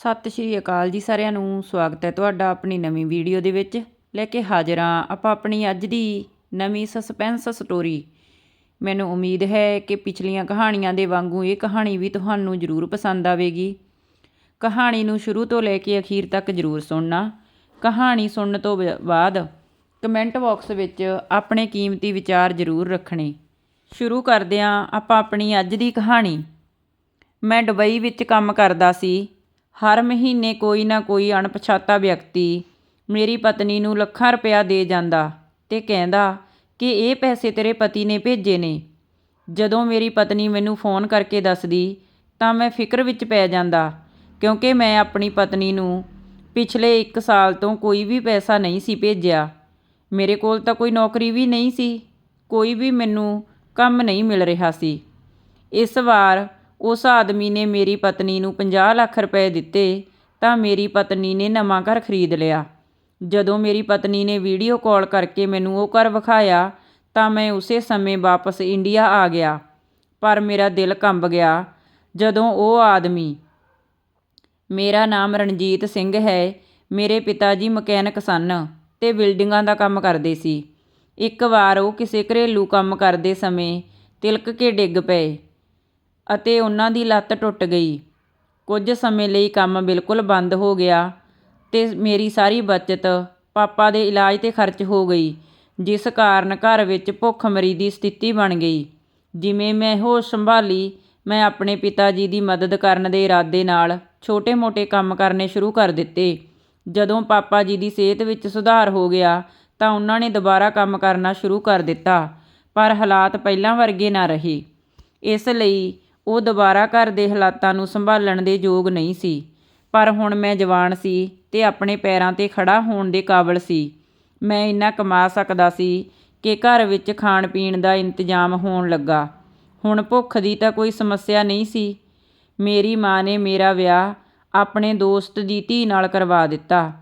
ਸਤਿ ਸ਼੍ਰੀ ਅਕਾਲ ਜੀ ਸਾਰਿਆਂ ਨੂੰ, ਸਵਾਗਤ ਹੈ ਤੁਹਾਡਾ ਆਪਣੀ ਨਵੀਂ ਵੀਡੀਓ ਦੇ ਵਿੱਚ। ਲੈ ਕੇ ਹਾਜ਼ਰ ਹਾਂ ਆਪਾਂ ਆਪਣੀ ਅੱਜ ਦੀ ਨਵੀਂ ਸਸਪੈਂਸ ਸਟੋਰੀ ਮੈਨੂੰ ਉਮੀਦ ਹੈ ਕਿ ਪਿਛਲੀਆਂ ਕਹਾਣੀਆਂ ਦੇ ਵਾਂਗੂ ਇਹ ਕਹਾਣੀ ਵੀ ਤੁਹਾਨੂੰ ਜ਼ਰੂਰ ਪਸੰਦ ਆਵੇਗੀ। ਕਹਾਣੀ ਨੂੰ ਸ਼ੁਰੂ ਤੋਂ ਲੈ ਕੇ ਅਖੀਰ ਤੱਕ ਜ਼ਰੂਰ ਸੁਣਨਾ। ਕਹਾਣੀ ਸੁਣਨ ਤੋਂ ਬ- ਬਾਅਦ ਕਮੈਂਟ ਬਾਕਸ ਵਿੱਚ ਆਪਣੇ ਕੀਮਤੀ ਵਿਚਾਰ ਜ਼ਰੂਰ ਰੱਖਣੇ। ਸ਼ੁਰੂ ਕਰਦੇ ਹਾਂ ਆਪਾਂ ਆਪਣੀ ਅੱਜ ਦੀ ਕਹਾਣੀ। ਮੈਂ ਦੁਬਈ ਵਿੱਚ ਕੰਮ ਕਰਦਾ ਸੀ। ਹਰ ਮਹੀਨੇ ਕੋਈ ਨਾ ਕੋਈ ਅਣਪਛਾਤਾ ਵਿਅਕਤੀ ਮੇਰੀ ਪਤਨੀ ਨੂੰ ਲੱਖਾਂ ਰੁਪਇਆ ਦੇ ਜਾਂਦਾ ਤੇ ਕਹਿੰਦਾ ਕਿ ਇਹ ਪੈਸੇ ਤੇਰੇ ਪਤੀ ਨੇ ਭੇਜੇ ਨੇ। ਜਦੋਂ ਮੇਰੀ ਪਤਨੀ ਮੈਨੂੰ ਫੋਨ ਕਰਕੇ ਦੱਸਦੀ ਤਾਂ ਮੈਂ ਫਿਕਰ ਵਿੱਚ ਪੈ ਜਾਂਦਾ ਕਿਉਂਕਿ ਮੈਂ ਆਪਣੀ ਪਤਨੀ ਨੂੰ ਪਿਛਲੇ 1 ਸਾਲ ਤੋਂ ਕੋਈ ਵੀ ਪੈਸਾ ਨਹੀਂ ਸੀ ਭੇਜਿਆ। ਮੇਰੇ ਕੋਲ ਤਾਂ ਕੋਈ ਨੌਕਰੀ ਵੀ ਨਹੀਂ ਸੀ, ਕੋਈ ਵੀ ਮੈਨੂੰ ਕੰਮ ਨਹੀਂ ਮਿਲ ਰਿਹਾ ਸੀ। ਇਸ ਵਾਰ ਉਸ ਆਦਮੀ ਨੇ ਮੇਰੀ ਪਤਨੀ ਨੂੰ 50 ਲੱਖ ਰੁਪਏ ਦਿੱਤੇ ਤਾਂ ਮੇਰੀ ਪਤਨੀ ਨੇ ਨਵਾਂ ਘਰ ਖਰੀਦ ਲਿਆ। ਜਦੋਂ ਮੇਰੀ ਪਤਨੀ ਨੇ ਵੀਡੀਓ ਕਾਲ ਕਰਕੇ ਮੈਨੂੰ ਉਹ ਘਰ ਵਿਖਾਇਆ ਤਾਂ ਮੈਂ ਉਸੇ ਸਮੇਂ ਵਾਪਸ ਇੰਡੀਆ ਆ ਗਿਆ। ਪਰ ਮੇਰਾ ਦਿਲ ਕੰਬ ਗਿਆ। ਜਦੋਂ ਉਹ ਆਦਮੀ, ਮੇਰਾ ਨਾਮ ਰਣਜੀਤ ਸਿੰਘ ਹੈ, ਮੇਰੇ ਪਿਤਾ ਜੀ ਮਕੈਨਿਕ ਸਨ ਤੇ ਬਿਲਡਿੰਗਾਂ ਦਾ ਕੰਮ ਕਰਦੇ ਸੀ। ਇੱਕ ਵਾਰ ਉਹ ਕਿਸੇ ਘਰੇਲੂ ਕੰਮ ਕਰਦੇ ਸਮੇਂ ਤਿਲਕ ਕੇ ਡਿੱਗ ਪਏ। ਅਤੇ ਉਹਨਾਂ ਦੀ ਲੱਤ ਟੁੱਟ ਗਈ। ਕੁਝ ਸਮੇਂ ਲਈ ਕੰਮ ਬਿਲਕੁਲ ਬੰਦ ਹੋ ਗਿਆ ਅਤੇ ਮੇਰੀ ਸਾਰੀ ਬੱਚਤ ਪਾਪਾ ਦੇ ਇਲਾਜ ਤੇ ਖਰਚ ਹੋ ਗਈ, ਜਿਸ ਕਾਰਨ ਘਰ ਵਿੱਚ ਭੁੱਖਮਰੀ ਦੀ ਸਥਿਤੀ ਬਣ ਗਈ। ਜਿਵੇਂ ਮੈਂ ਹੋਸ਼ ਸੰਭਾਲੀ, ਮੈਂ ਆਪਣੇ ਪਿਤਾ ਜੀ ਦੀ ਮਦਦ ਕਰਨ ਦੇ ਇਰਾਦੇ ਨਾਲ ਛੋਟੇ-ਮੋਟੇ ਕੰਮ ਕਰਨੇ ਸ਼ੁਰੂ ਕਰ ਦਿੱਤੇ। ਜਦੋਂ ਪਾਪਾ ਜੀ ਦੀ ਸਿਹਤ ਵਿੱਚ ਸੁਧਾਰ ਹੋ ਗਿਆ ਤਾਂ ਉਹਨਾਂ ਨੇ ਦੁਬਾਰਾ ਕੰਮ ਕਰਨਾ ਸ਼ੁਰੂ ਕਰ ਦਿੱਤਾ, ਪਰ ਹਾਲਾਤ ਪਹਿਲਾਂ ਵਰਗੇ ਨਾ ਰਹੇ। ਇਸ ਲਈ ਉਹ ਦੁਬਾਰਾ ਘਰ ਦੇ ਹਾਲਾਤਾਂ ਨੂੰ ਸੰਭਾਲਣ ਦੇ ਯੋਗ ਨਹੀਂ ਸੀ। ਪਰ ਹੁਣ ਮੈਂ ਜਵਾਨ ਸੀ ਤੇ ਆਪਣੇ ਪੈਰਾਂ ਤੇ ਖੜਾ ਹੋਣ ਦੇ ਕਾਬਲ ਸੀ। ਮੈਂ ਇੰਨਾ ਕਮਾ ਸਕਦਾ ਸੀ ਕਿ ਘਰ ਵਿੱਚ ਖਾਣ ਪੀਣ ਦਾ ਇੰਤਜ਼ਾਮ ਹੋਣ ਲੱਗਾ। ਹੁਣ ਭੁੱਖ ਦੀ ਤਾਂ ਕੋਈ ਸਮੱਸਿਆ ਨਹੀਂ ਸੀ। ਮੇਰੀ ਮਾਂ ਨੇ ਮੇਰਾ ਵਿਆਹ ਆਪਣੇ ਦੋਸਤ ਦੀ ਧੀ ਨਾਲ ਕਰਵਾ ਦਿੱਤਾ।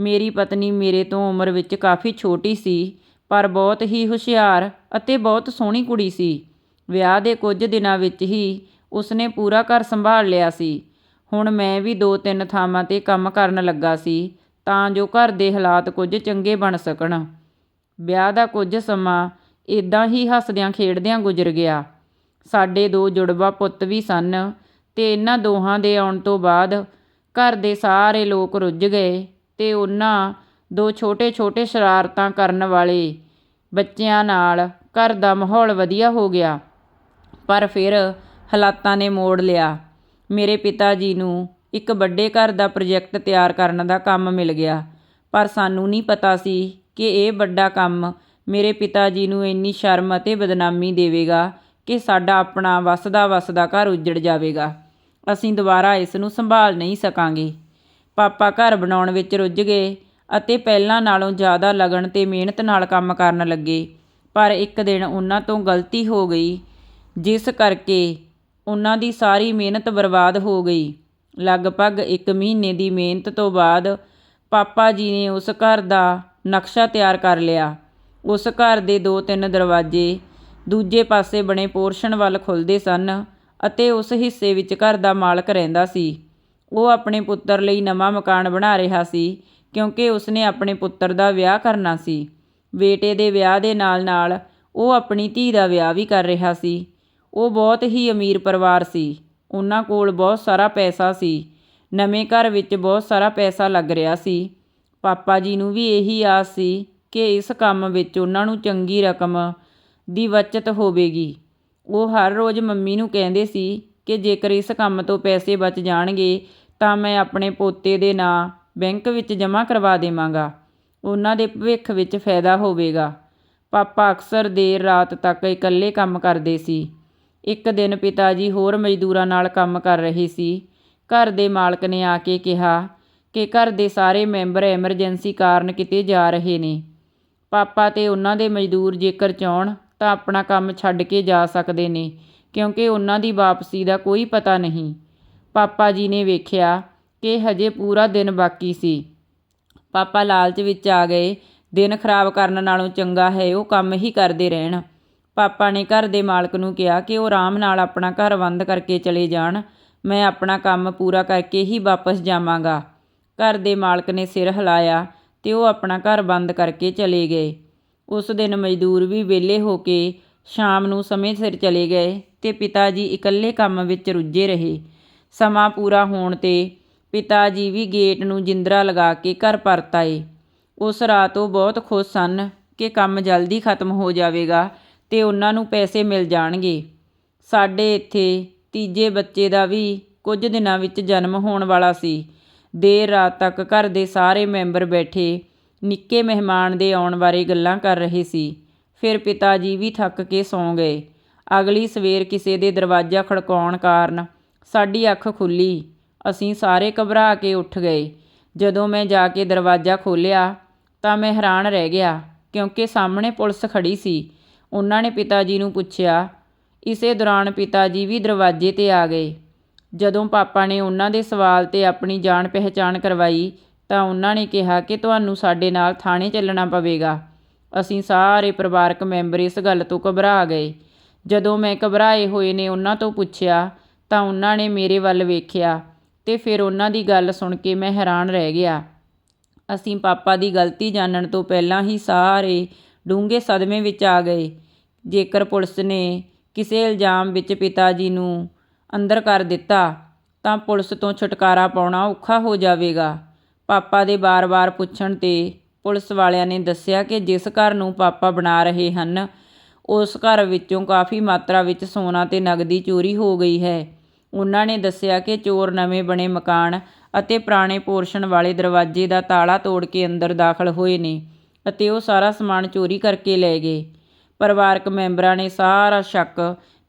ਮੇਰੀ ਪਤਨੀ ਮੇਰੇ ਤੋਂ ਉਮਰ ਵਿੱਚ ਕਾਫੀ ਛੋਟੀ ਸੀ, ਪਰ ਬਹੁਤ ਹੀ ਹੁਸ਼ਿਆਰ ਅਤੇ ਬਹੁਤ ਸੋਹਣੀ ਕੁੜੀ ਸੀ। ਵਿਆਹ ਦੇ ਕੁਝ ਦਿਨਾਂ ਵਿੱਚ ਹੀ ਉਸਨੇ ਪੂਰਾ ਘਰ ਸੰਭਾਲ ਲਿਆ ਸੀ। ਹੁਣ ਮੈਂ ਵੀ ਦੋ ਤਿੰਨ ਥਾਵਾਂ ਤੇ ਕੰਮ ਕਰਨ ਲੱਗਾ ਸੀ ਤਾਂ ਜੋ ਘਰ ਦੇ ਹਾਲਾਤ ਕੁਝ ਚੰਗੇ ਬਣ ਸਕਣ। ਵਿਆਹ ਦਾ ਕੁਝ ਸਮਾਂ ਇਦਾਂ ਹੀ ਹੱਸਦਿਆਂ ਖੇਡਦਿਆਂ ਗੁਜ਼ਰ ਗਿਆ। ਸਾਡੇ ਦੋ ਜੁੜਵਾ ਪੁੱਤ ਵੀ ਸਨ ਤੇ ਇਹਨਾਂ ਦੋਹਾਂ ਦੇ ਆਉਣ ਤੋਂ ਬਾਅਦ ਘਰ ਦੇ ਸਾਰੇ ਲੋਕ ਰੁੱਝ ਗਏ ਤੇ ਉਹਨਾਂ ਦੋ ਛੋਟੇ-ਛੋਟੇ ਸ਼ਰਾਰਤਾਂ ਕਰਨ ਵਾਲੇ ਬੱਚਿਆਂ ਨਾਲ ਘਰ ਦਾ ਮਾਹੌਲ ਵਧੀਆ ਹੋ ਗਿਆ। ਪਰ ਫਿਰ ਹਾਲਾਤਾਂ ਨੇ ਮੋੜ ਲਿਆ। ਮੇਰੇ ਪਿਤਾ ਜੀ ਨੂੰ ਇੱਕ ਵੱਡੇ ਘਰ ਦਾ ਪ੍ਰੋਜੈਕਟ ਤਿਆਰ ਕਰਨ ਦਾ ਕੰਮ ਮਿਲ ਗਿਆ। ਪਰ ਸਾਨੂੰ ਨਹੀਂ ਪਤਾ ਸੀ ਕਿ ਇਹ ਵੱਡਾ ਕੰਮ ਮੇਰੇ ਪਿਤਾ ਜੀ ਨੂੰ ਇੰਨੀ ਸ਼ਰਮ ਅਤੇ ਬਦਨਾਮੀ ਦੇਵੇਗਾ ਕਿ ਸਾਡਾ ਆਪਣਾ ਵਸਦਾ ਵਸਦਾ ਘਰ ਉੱਜੜ ਜਾਵੇਗਾ। ਅਸੀਂ ਦੁਬਾਰਾ ਇਸ ਨੂੰ ਸੰਭਾਲ ਨਹੀਂ ਸਕਾਂਗੇ। ਪਾਪਾ ਘਰ ਬਣਾਉਣ ਵਿੱਚ ਰੁੱਝ ਗਏ ਅਤੇ ਪਹਿਲਾਂ ਨਾਲੋਂ ਜ਼ਿਆਦਾ ਲਗਨ ਤੇ ਮਿਹਨਤ ਨਾਲ ਕੰਮ ਕਰਨ ਲੱਗੇ। ਪਰ ਇੱਕ ਦਿਨ ਉਹਨਾਂ ਤੋਂ ਗਲਤੀ ਹੋ ਗਈ, ਜਿਸ ਕਰਕੇ ਉਹਨਾਂ ਦੀ ਸਾਰੀ ਮਿਹਨਤ ਬਰਬਾਦ ਹੋ ਗਈ। ਲਗਭਗ ਇੱਕ ਮਹੀਨੇ ਦੀ ਮਿਹਨਤ ਤੋਂ ਬਾਅਦ ਪਾਪਾ ਜੀ ਨੇ ਉਸ ਘਰ ਦਾ ਨਕਸ਼ਾ ਤਿਆਰ ਕਰ ਲਿਆ। ਉਸ ਘਰ ਦੇ ਦੋ ਤਿੰਨ ਦਰਵਾਜ਼ੇ ਦੂਜੇ ਪਾਸੇ ਬਣੇ ਪੋਰਸ਼ਨ ਵੱਲ ਖੁੱਲਦੇ ਸਨ ਅਤੇ ਉਸ ਹਿੱਸੇ ਵਿੱਚ ਘਰ ਦਾ ਮਾਲਕ ਰਹਿੰਦਾ ਸੀ। ਉਹ ਆਪਣੇ ਪੁੱਤਰ ਲਈ ਨਵਾਂ ਮਕਾਨ ਬਣਾ ਰਿਹਾ ਸੀ ਕਿਉਂਕਿ ਉਸਨੇ ਆਪਣੇ ਪੁੱਤਰ ਦਾ ਵਿਆਹ ਕਰਨਾ ਸੀ। ਬੇਟੇ ਦੇ ਵਿਆਹ ਦੇ ਨਾਲ-ਨਾਲ ਉਹ ਆਪਣੀ ਧੀ ਦਾ ਵਿਆਹ ਵੀ ਕਰ ਰਿਹਾ ਸੀ। ਉਹ ਬਹੁਤ ਹੀ ਅਮੀਰ ਪਰਿਵਾਰ ਸੀ। ਉਹਨਾਂ ਕੋਲ ਬਹੁਤ ਸਾਰਾ ਪੈਸਾ ਸੀ। ਨਵੇਂ ਘਰ ਵਿੱਚ ਬਹੁਤ ਸਾਰਾ ਪੈਸਾ ਲੱਗ ਰਿਹਾ ਸੀ। ਪਾਪਾ ਜੀ ਨੂੰ ਵੀ ਇਹੀ ਆਸ ਸੀ ਕਿ ਇਸ ਕੰਮ ਵਿੱਚ ਉਹਨਾਂ ਨੂੰ ਚੰਗੀ ਰਕਮ ਦੀ ਬਚਤ ਹੋਵੇਗੀ। ਉਹ ਹਰ ਰੋਜ਼ ਮੰਮੀ ਨੂੰ ਕਹਿੰਦੇ ਸੀ ਕਿ ਜੇਕਰ ਇਸ ਕੰਮ ਤੋਂ ਪੈਸੇ ਬਚ ਜਾਣਗੇ, ਤਾਂ ਮੈਂ ਆਪਣੇ ਪੋਤੇ ਦੇ ਨਾਂ ਬੈਂਕ ਵਿੱਚ ਜਮ੍ਹਾਂ ਕਰਵਾ ਦੇਵਾਂਗਾ। ਉਹਨਾਂ ਦੇ ਭਵਿੱਖ ਵਿੱਚ ਫਾਇਦਾ ਹੋਵੇਗਾ। ਪਾਪਾ ਅਕਸਰ ਦੇਰ ਰਾਤ ਤੱਕ ਇਕੱਲੇ ਕੰਮ ਕਰਦੇ ਸੀ। ਇੱਕ ਦਿਨ ਪਿਤਾ ਜੀ ਹੋਰ ਮਜ਼ਦੂਰਾਂ ਨਾਲ ਕੰਮ ਕਰ ਰਹੇ ਸੀ। ਘਰ ਦੇ ਮਾਲਕ ਨੇ ਆ ਕੇ ਕਿਹਾ ਕਿ ਘਰ ਦੇ ਸਾਰੇ ਮੈਂਬਰ ਐਮਰਜੈਂਸੀ ਕਾਰਨ ਕਿਤੇ ਜਾ ਰਹੇ ਨੇ। ਪਾਪਾ ਤੇ ਉਹਨਾਂ ਦੇ ਮਜ਼ਦੂਰ ਜੇਕਰ ਚਾਹਣ ਤਾਂ ਆਪਣਾ ਕੰਮ ਛੱਡ ਕੇ ਜਾ ਸਕਦੇ ਨੇ, ਕਿਉਂਕਿ ਉਹਨਾਂ ਦੀ ਵਾਪਸੀ ਦਾ ਕੋਈ ਪਤਾ ਨਹੀਂ। ਪਾਪਾ ਜੀ ਨੇ ਵੇਖਿਆ ਕਿ ਹਜੇ ਪੂਰਾ ਦਿਨ ਬਾਕੀ ਸੀ। ਪਾਪਾ ਲਾਲਚ ਵਿੱਚ ਆ ਗਏ। ਦਿਨ ਖਰਾਬ ਕਰਨ ਨਾਲੋਂ ਚੰਗਾ ਹੈ ਉਹ ਕੰਮ ਹੀ ਕਰਦੇ ਰਹਿਣ। ਪਾਪਾ ਨੇ ਘਰ ਦੇ ਮਾਲਕ ਨੂੰ ਕਿਹਾ ਕਿ ਉਹ ਆਰਾਮ ਨਾਲ ਆਪਣਾ ਘਰ ਬੰਦ ਕਰਕੇ ਚਲੇ ਜਾਣ। ਮੈਂ ਆਪਣਾ ਕੰਮ ਪੂਰਾ ਕਰਕੇ ਹੀ ਵਾਪਸ ਜਾਵਾਂਗਾ। ਘਰ ਦੇ ਮਾਲਕ ਨੇ ਸਿਰ ਹਿਲਾਇਆ ਤੇ ਉਹ ਆਪਣਾ ਘਰ ਬੰਦ ਕਰਕੇ ਚਲੇ ਗਏ। ਉਸ ਦਿਨ ਮਜ਼ਦੂਰ ਵੀ ਵਿਹਲੇ ਹੋ ਕੇ ਸ਼ਾਮ ਨੂੰ ਸਮੇਂ ਸਿਰ ਚਲੇ ਗਏ ਤੇ ਪਿਤਾ ਜੀ ਇਕੱਲੇ ਕੰਮ ਵਿੱਚ ਰੁੱਝੇ ਰਹੇ। ਸਮਾਂ ਪੂਰਾ ਹੋਣ ਤੇ ਪਿਤਾ ਜੀ ਵੀ ਗੇਟ ਨੂੰ ਜਿੰਦਰਾ ਲਗਾ ਕੇ ਘਰ ਪਰਤ ਆਏ। ਉਸ ਰਾਤ ਉਹ ਬਹੁਤ ਖੁਸ਼ ਸਨ ਕਿ ਕੰਮ ਜਲਦੀ ਖਤਮ ਹੋ ਜਾਵੇਗਾ ਅਤੇ ਉਹਨਾਂ ਨੂੰ ਪੈਸੇ ਮਿਲ ਜਾਣਗੇ। ਸਾਡੇ ਇੱਥੇ ਤੀਜੇ ਬੱਚੇ ਦਾ ਵੀ ਕੁਝ ਦਿਨਾਂ ਵਿੱਚ ਜਨਮ ਹੋਣ ਵਾਲਾ ਸੀ। ਦੇਰ ਰਾਤ ਤੱਕ ਘਰ ਦੇ ਸਾਰੇ ਮੈਂਬਰ ਬੈਠੇ, ਨਿੱਕੇ ਮਹਿਮਾਨ ਦੇ ਆਉਣ ਬਾਰੇ ਗੱਲਾਂ ਕਰ ਰਹੇ ਸੀ। ਫਿਰ ਪਿਤਾ ਜੀ ਵੀ ਥੱਕ ਕੇ ਸੌਂ ਗਏ। ਅਗਲੀ ਸਵੇਰ ਕਿਸੇ ਦੇ ਦਰਵਾਜ਼ਾ ਖੜਕਾਉਣ ਕਾਰਨ ਸਾਡੀ ਅੱਖ ਖੁੱਲੀ। ਅਸੀਂ ਸਾਰੇ ਘਬਰਾ ਕੇ ਉੱਠ ਗਏ। ਜਦੋਂ ਮੈਂ ਜਾ ਕੇ ਦਰਵਾਜ਼ਾ ਖੋਲ੍ਹਿਆ ਤਾਂ ਮੈਂ ਹੈਰਾਨ ਰਹਿ ਗਿਆ ਕਿਉਂਕਿ ਸਾਹਮਣੇ ਪੁਲਿਸ ਖੜੀ ਸੀ। ਉਹਨਾਂ ਨੇ ਪਿਤਾ ਜੀ ਨੂੰ ਪੁੱਛਿਆ, ਇਸੇ ਦੌਰਾਨ ਪਿਤਾ ਜੀ ਵੀ ਦਰਵਾਜ਼ੇ ਤੇ ਆ ਗਏ। ਜਦੋਂ ਪਾਪਾ ਨੇ ਉਹਨਾਂ ਦੇ ਸਵਾਲ ਤੇ ਆਪਣੀ ਜਾਣ ਪਹਿਚਾਣ ਕਰਵਾਈ, ਤਾਂ ਉਹਨਾਂ ਨੇ ਕਿਹਾ ਕਿ ਤੁਹਾਨੂੰ ਸਾਡੇ ਨਾਲ ਥਾਣੇ ਚੱਲਣਾ ਪਵੇਗਾ। ਅਸੀਂ ਸਾਰੇ ਪਰਿਵਾਰਕ ਮੈਂਬਰ ਇਸ ਗੱਲ ਤੋਂ ਘਬਰਾ ਗਏ। ਜਦੋਂ ਮੈਂ ਘਬਰਾਏ ਹੋਏ ਨੇ ਉਹਨਾਂ ਤੋਂ ਪੁੱਛਿਆ, ਤਾਂ ਉਹਨਾਂ ਨੇ ਮੇਰੇ ਵੱਲ ਵੇਖਿਆ ਤੇ ਫਿਰ ਉਹਨਾਂ ਦੀ ਗੱਲ ਸੁਣ ਕੇ ਮੈਂ ਹੈਰਾਨ ਰਹਿ ਗਿਆ। ਅਸੀਂ ਪਾਪਾ ਦੀ ਗਲਤੀ ਜਾਣਨ ਤੋਂ ਪਹਿਲਾਂ ਹੀ ਸਾਰੇ ਡੂੰਘੇ ਸਦਮੇ ਵਿੱਚ ਆ ਗਏ। ਜੇਕਰ ਪੁਲਿਸ ਨੇ ਕਿਸੇ ਇਲਜ਼ਾਮ ਵਿੱਚ ਪਿਤਾ ਜੀ ਨੂੰ ਅੰਦਰ ਕਰ ਦਿੱਤਾ, ਤਾਂ ਪੁਲਿਸ ਤੋਂ ਛੁਟਕਾਰਾ ਪਾਉਣਾ ਔਖਾ ਹੋ ਜਾਵੇਗਾ। ਪਾਪਾ ਦੇ ਬਾਰ-ਬਾਰ ਪੁੱਛਣ ਤੇ ਪੁਲਿਸ ਵਾਲਿਆਂ ਨੇ ਦੱਸਿਆ ਕਿ ਜਿਸ ਘਰ ਨੂੰ ਪਾਪਾ ਬਣਾ ਰਹੇ ਹਨ, ਉਸ ਘਰ ਵਿੱਚੋਂ ਕਾਫੀ ਮਾਤਰਾ ਵਿੱਚ ਸੋਨਾ ਤੇ ਨਗਦੀ ਚੋਰੀ ਹੋ ਗਈ ਹੈ। ਉਹਨਾਂ ਨੇ ਦੱਸਿਆ ਕਿ ਚੋਰ ਨਵੇਂ ਬਣੇ ਮਕਾਨ ਅਤੇ ਪੁਰਾਣੇ ਪੋਰਸ਼ਨ ਵਾਲੇ ਦਰਵਾਜ਼ੇ ਦਾ ਤਾਲਾ ਤੋੜ ਕੇ ਅੰਦਰ ਦਾਖਲ ਹੋਏ ਨੇ। ਅਤੇ ਉਹ ਸਾਰਾ ਸਮਾਨ ਚੋਰੀ ਕਰਕੇ ਲੈ ਗਏ। ਪਰਿਵਾਰਕ ਮੈਂਬਰਾਂ ਨੇ ਸਾਰਾ ਸ਼ੱਕ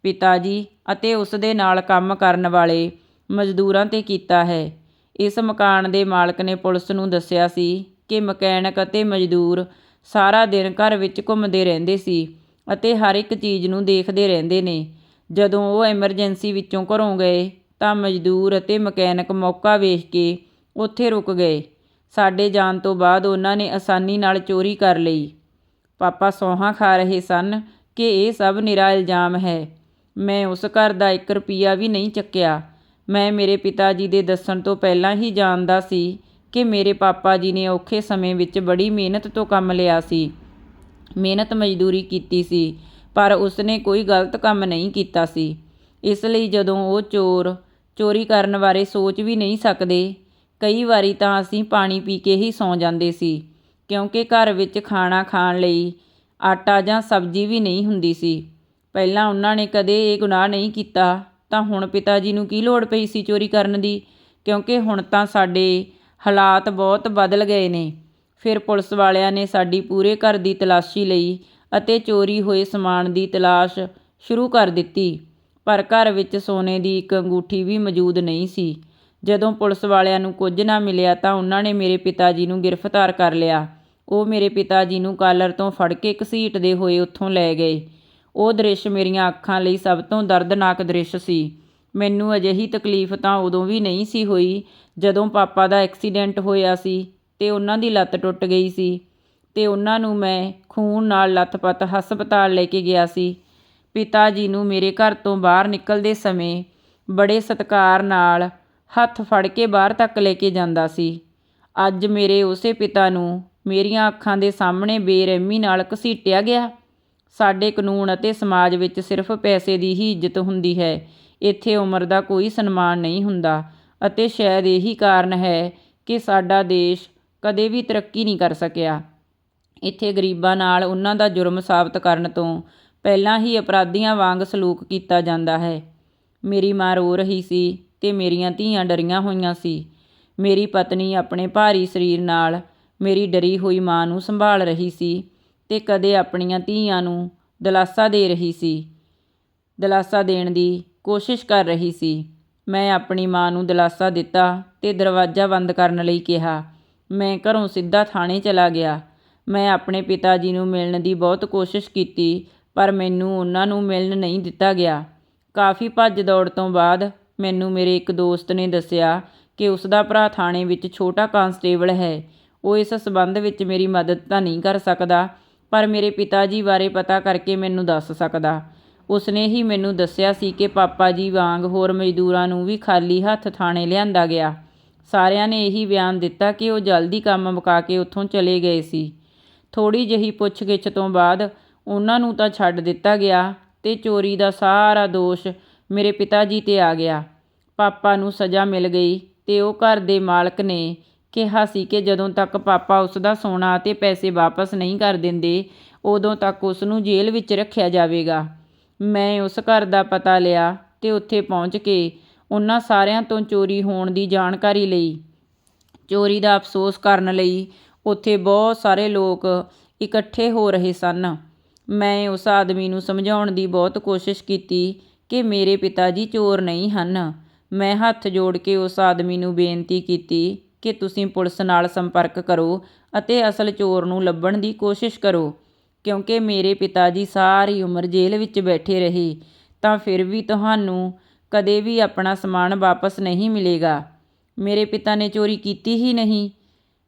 ਪਿਤਾ ਜੀ ਅਤੇ ਉਸ ਦੇ ਨਾਲ ਕੰਮ ਕਰਨ ਵਾਲੇ ਮਜ਼ਦੂਰਾਂ ਤੇ ਕੀਤਾ ਹੈ। ਇਸ ਮਕਾਨ ਦੇ ਮਾਲਕ ਨੇ ਪੁਲਿਸ ਨੂੰ ਦੱਸਿਆ ਸੀ ਕਿ ਮਕੈਨਿਕ ਅਤੇ ਮਜ਼ਦੂਰ ਸਾਰਾ ਦਿਨ ਘਰ ਵਿੱਚ ਘੁੰਮਦੇ ਰਹਿੰਦੇ ਸੀ ਅਤੇ ਹਰ ਇੱਕ ਚੀਜ਼ ਨੂੰ ਦੇਖਦੇ ਰਹਿੰਦੇ ਨੇ। ਜਦੋਂ ਉਹ ਐਮਰਜੈਂਸੀ ਵਿੱਚੋਂ ਘਰੋਂ ਗਏ ਤਾਂ ਮਜ਼ਦੂਰ ਅਤੇ ਮਕੈਨਿਕ ਮੌਕਾ ਵੇਖ ਕੇ ਉੱਥੇ ਰੁਕ ਗਏ। ਸਾਡੇ ਜਾਣ ਤੋਂ ਬਾਅਦ ਉਹਨਾਂ ਨੇ ਆਸਾਨੀ ਨਾਲ ਚੋਰੀ ਕਰ ਲਈ। ਪਾਪਾ ਸੌਹਾਂ ਖਾ ਰਹੇ ਸਨ ਕਿ ਇਹ ਸਭ ਨਿਰਾ ਇਲਜ਼ਾਮ ਹੈ। ਮੈਂ ਉਸ ਘਰ ਦਾ 1 ਰੁਪਿਆ ਵੀ ਨਹੀਂ ਚੱਕਿਆ। ਮੈਂ ਮੇਰੇ ਪਿਤਾ ਜੀ ਦੇ ਦੱਸਣ ਤੋਂ ਪਹਿਲਾਂ ਹੀ ਜਾਣਦਾ ਸੀ ਕਿ ਮੇਰੇ ਪਾਪਾ ਜੀ ਨੇ ਔਖੇ ਸਮੇਂ ਵਿੱਚ ਬੜੀ ਮਿਹਨਤ ਤੋਂ ਕੰਮ ਲਿਆ ਸੀ। ਮਿਹਨਤ ਮਜ਼ਦੂਰੀ ਕੀਤੀ ਸੀ, ਪਰ ਉਸਨੇ ਕੋਈ ਗਲਤ ਕੰਮ ਨਹੀਂ ਕੀਤਾ ਸੀ। ਇਸ ਲਈ ਜਦੋਂ ਉਹ ਚੋਰ, ਚੋਰੀ ਕਰਨ ਬਾਰੇ ਸੋਚ ਵੀ ਨਹੀਂ ਸਕਦੇ ਕਈ ਵਾਰੀ ਤਾਂ ਅਸੀਂ ਪਾਣੀ ਪੀ ਕੇ ਹੀ ਸੌਂ ਜਾਂਦੇ ਸੀ, ਕਿਉਂਕਿ ਘਰ ਵਿੱਚ ਖਾਣਾ ਖਾਣ ਲਈ ਆਟਾ ਜਾਂ ਸਬਜ਼ੀ ਵੀ ਨਹੀਂ ਹੁੰਦੀ ਸੀ। ਪਹਿਲਾਂ ਉਹਨਾਂ ਨੇ ਕਦੇ ਇਹ ਗੁਨਾਹ ਨਹੀਂ ਕੀਤਾ, ਤਾਂ ਹੁਣ ਪਿਤਾ ਜੀ ਨੂੰ ਕੀ ਲੋੜ ਪਈ ਸੀ ਚੋਰੀ ਕਰਨ ਦੀ? ਕਿਉਂਕਿ ਹੁਣ ਤਾਂ ਸਾਡੇ ਹਾਲਾਤ ਬਹੁਤ ਬਦਲ ਗਏ ਨੇ। ਫਿਰ ਪੁਲਿਸ ਵਾਲਿਆਂ ਨੇ ਸਾਡੀ ਪੂਰੇ ਘਰ ਦੀ ਤਲਾਸ਼ੀ ਲਈ ਅਤੇ ਚੋਰੀ ਹੋਏ ਸਮਾਨ ਦੀ ਤਲਾਸ਼ ਸ਼ੁਰੂ ਕਰ ਦਿੱਤੀ। ਪਰ ਘਰ ਵਿੱਚ ਸੋਨੇ ਦੀ ਇੱਕ ਅੰਗੂਠੀ ਵੀ ਮੌਜੂਦ ਨਹੀਂ ਸੀ। ਜਦੋਂ ਪੁਲਿਸ ਵਾਲਿਆਂ ਨੂੰ ਕੁਝ ਨਾ ਮਿਲਿਆ ਤਾਂ ਉਹਨਾਂ ਨੇ ਮੇਰੇ ਪਿਤਾ ਜੀ ਨੂੰ ਗ੍ਰਿਫਤਾਰ ਕਰ ਲਿਆ। ਉਹ ਮੇਰੇ ਪਿਤਾ ਜੀ ਨੂੰ ਕਾਲਰ ਤੋਂ ਫੜ ਕੇ ਘਸੀਟਦੇ ਹੋਏ ਉੱਥੋਂ ਲੈ ਗਏ। ਉਹ ਦ੍ਰਿਸ਼ ਮੇਰੀਆਂ ਅੱਖਾਂ ਲਈ ਸਭ ਤੋਂ ਦਰਦਨਾਕ ਦ੍ਰਿਸ਼ ਸੀ। ਮੈਨੂੰ ਅਜਿਹੀ ਤਕਲੀਫ ਤਾਂ ਉਦੋਂ ਵੀ ਨਹੀਂ ਸੀ ਹੋਈ ਜਦੋਂ ਪਾਪਾ ਦਾ ਐਕਸੀਡੈਂਟ ਹੋਇਆ ਸੀ ਤੇ ਉਹਨਾਂ ਦੀ ਲੱਤ ਟੁੱਟ ਗਈ ਸੀ ਤੇ ਉਹਨਾਂ ਨੂੰ ਮੈਂ ਖੂਨ ਨਾਲ ਲੱਥਪੱਥ ਹਸਪਤਾਲ ਲੈ ਕੇ ਗਿਆ ਸੀ। ਪਿਤਾ ਜੀ ਨੂੰ ਮੇਰੇ ਘਰ ਤੋਂ ਬਾਹਰ ਨਿਕਲਦੇ ਸਮੇਂ ਬੜੇ ਸਤਿਕਾਰ ਨਾਲ ਹੱਥ ਫੜ ਕੇ ਬਾਹਰ ਤੱਕ ਲੈ ਕੇ ਜਾਂਦਾ ਸੀ। ਅੱਜ ਮੇਰੇ ਉਸੇ ਪਿਤਾ ਨੂੰ ਮੇਰੀਆਂ ਅੱਖਾਂ ਦੇ ਸਾਹਮਣੇ ਬੇਰਹਿਮੀ ਨਾਲ ਘਸੀਟਿਆ ਗਿਆ। ਸਾਡੇ ਕਾਨੂੰਨ ਅਤੇ ਸਮਾਜ ਵਿੱਚ ਸਿਰਫ ਪੈਸੇ ਦੀ ਹੀ ਇੱਜ਼ਤ ਹੁੰਦੀ ਹੈ। ਇੱਥੇ ਉਮਰ ਦਾ ਕੋਈ ਸਨਮਾਨ ਨਹੀਂ ਹੁੰਦਾ ਅਤੇ ਸ਼ਾਇਦ ਇਹੀ ਕਾਰਨ ਹੈ ਕਿ ਸਾਡਾ ਦੇਸ਼ ਕਦੇ ਵੀ ਤਰੱਕੀ ਨਹੀਂ ਕਰ ਸਕਿਆ। ਇੱਥੇ ਗਰੀਬਾਂ ਨਾਲ ਉਹਨਾਂ ਦਾ ਜੁਰਮ ਸਾਬਤ ਕਰਨ ਤੋਂ ਪਹਿਲਾਂ ਹੀ ਅਪਰਾਧੀਆਂ ਵਾਂਗ ਸਲੂਕ ਕੀਤਾ ਜਾਂਦਾ ਹੈ। ਮੇਰੀ ਮਾਂ ਰੋ ਰਹੀ ਸੀ। ਤੇ ਮੇਰੀਆਂ ਧੀਆਂ ਡਰੀਆਂ ਹੋਈਆਂ ਸੀ। ਮੇਰੀ ਪਤਨੀ ਆਪਣੇ ਭਾਰੀ ਸਰੀਰ ਨਾਲ ਮੇਰੀ ਡਰੀ ਹੋਈ ਮਾਂ ਨੂੰ ਸੰਭਾਲ ਰਹੀ ਸੀ ਤੇ ਕਦੇ ਆਪਣੀਆਂ ਧੀਆਂ ਨੂੰ ਦਿਲਾਸਾ ਦੇ ਰਹੀ ਸੀ। ਦਿਲਾਸਾ ਦੇਣ ਦੀ ਕੋਸ਼ਿਸ਼ ਕਰ ਰਹੀ ਸੀ। ਮੈਂ ਆਪਣੀ ਮਾਂ ਨੂੰ ਦਿਲਾਸਾ ਦਿੱਤਾ ਤੇ ਦਰਵਾਜ਼ਾ ਬੰਦ ਕਰਨ ਲਈ ਕਿਹਾ। ਮੈਂ ਘਰੋਂ ਸਿੱਧਾ ਥਾਣੇ ਚਲਾ ਗਿਆ। ਮੈਂ ਆਪਣੇ ਪਿਤਾ ਜੀ ਨੂੰ ਮਿਲਣ ਦੀ ਬਹੁਤ ਕੋਸ਼ਿਸ਼ ਕੀਤੀ, ਪਰ ਮੈਨੂੰ ਉਹਨਾਂ ਨੂੰ ਮਿਲਣ ਨਹੀਂ ਦਿੱਤਾ ਗਿਆ। ਕਾਫੀ ਭੱਜ ਦੌੜ ਤੋਂ ਬਾਅਦ ਮੈਨੂੰ ਮੇਰੇ ਇੱਕ ਦੋਸਤ ਨੇ ਦੱਸਿਆ ਕਿ ਉਸ ਦਾ ਭਰਾ ਥਾਣੇ ਵਿੱਚ ਛੋਟਾ ਕਾਂਸਟੇਬਲ ਹੈ। ਉਹ ਇਸ ਸਬੰਧ ਵਿੱਚ ਮੇਰੀ ਮਦਦ ਤਾਂ ਨਹੀਂ ਕਰ ਸਕਦਾ, ਪਰ ਮੇਰੇ ਪਿਤਾ ਜੀ ਬਾਰੇ ਪਤਾ ਕਰਕੇ ਮੈਨੂੰ ਦੱਸ ਸਕਦਾ। ਉਸਨੇ ਹੀ ਮੈਨੂੰ ਦੱਸਿਆ ਸੀ ਕਿ ਪਾਪਾ ਜੀ ਵਾਂਗ ਹੋਰ ਮਜ਼ਦੂਰਾਂ ਨੂੰ ਵੀ ਖਾਲੀ ਹੱਥ ਥਾਣੇ ਲਿਆਂਦਾ ਗਿਆ। ਸਾਰਿਆਂ ਨੇ ਇਹੀ ਬਿਆਨ ਦਿੱਤਾ ਕਿ ਉਹ ਜਲਦੀ ਕੰਮ ਮੁਕਾ ਕੇ ਉੱਥੋਂ ਚਲੇ ਗਏ ਸੀ। ਥੋੜੀ ਜਿਹੀ ਪੁੱਛਗਿੱਛ ਤੋਂ ਬਾਅਦ ਉਹਨਾਂ ਨੂੰ ਤਾਂ ਛੱਡ ਦਿੱਤਾ ਗਿਆ ਤੇ ਚੋਰੀ ਦਾ ਸਾਰਾ ਦੋਸ਼ ਮੇਰੇ ਪਿਤਾ ਜੀ ਤੇ ਆ ਗਿਆ। ਪਾਪਾ ਨੂੰ ਸਜ਼ਾ ਮਿਲ ਗਈ ਅਤੇ ਉਹ ਘਰ ਦੇ ਮਾਲਕ ਨੇ ਕਿਹਾ ਸੀ ਕਿ ਜਦੋਂ ਤੱਕ ਪਾਪਾ ਉਸ ਦਾ ਸੋਨਾ ਅਤੇ ਪੈਸੇ ਵਾਪਸ ਨਹੀਂ ਕਰ ਦਿੰਦੇ, ਉਦੋਂ ਤੱਕ ਉਸ ਨੂੰ ਜੇਲ੍ਹ ਵਿੱਚ ਰੱਖਿਆ ਜਾਵੇਗਾ। ਮੈਂ ਉਸ ਘਰ ਦਾ ਪਤਾ ਲਿਆ ਅਤੇ ਉੱਥੇ ਪਹੁੰਚ ਕੇ ਉਹਨਾਂ ਸਾਰਿਆਂ ਤੋਂ ਚੋਰੀ ਹੋਣ ਦੀ ਜਾਣਕਾਰੀ ਲਈ। ਚੋਰੀ ਦਾ ਅਫਸੋਸ ਕਰਨ ਲਈ ਉੱਥੇ ਬਹੁਤ ਸਾਰੇ ਲੋਕ ਇਕੱਠੇ ਹੋ ਰਹੇ ਸਨ। ਮੈਂ ਉਸ ਆਦਮੀ ਨੂੰ ਸਮਝਾਉਣ ਦੀ ਬਹੁਤ ਕੋਸ਼ਿਸ਼ ਕੀਤੀ ਕਿ ਮੇਰੇ ਪਿਤਾ ਜੀ ਚੋਰ ਨਹੀਂ ਹਨ। ਮੈਂ ਹੱਥ ਜੋੜ ਕੇ ਉਸ ਆਦਮੀ ਨੂੰ ਬੇਨਤੀ ਕੀਤੀ ਕਿ ਤੁਸੀਂ ਪੁਲਿਸ ਨਾਲ ਸੰਪਰਕ ਕਰੋ ਅਤੇ ਅਸਲ ਚੋਰ ਨੂੰ ਲੱਭਣ ਦੀ ਕੋਸ਼ਿਸ਼ ਕਰੋ। ਕਿਉਂਕਿ ਮੇਰੇ ਪਿਤਾ ਜੀ ਸਾਰੀ ਉਮਰ ਜੇਲ੍ਹ ਵਿੱਚ ਬੈਠੇ ਰਹੇ, ਤਾਂ ਫਿਰ ਵੀ ਤੁਹਾਨੂੰ ਕਦੇ ਵੀ ਆਪਣਾ ਸਮਾਨ ਵਾਪਸ ਨਹੀਂ ਮਿਲੇਗਾ। ਮੇਰੇ ਪਿਤਾ ਨੇ ਚੋਰੀ ਕੀਤੀ ਹੀ ਨਹੀਂ।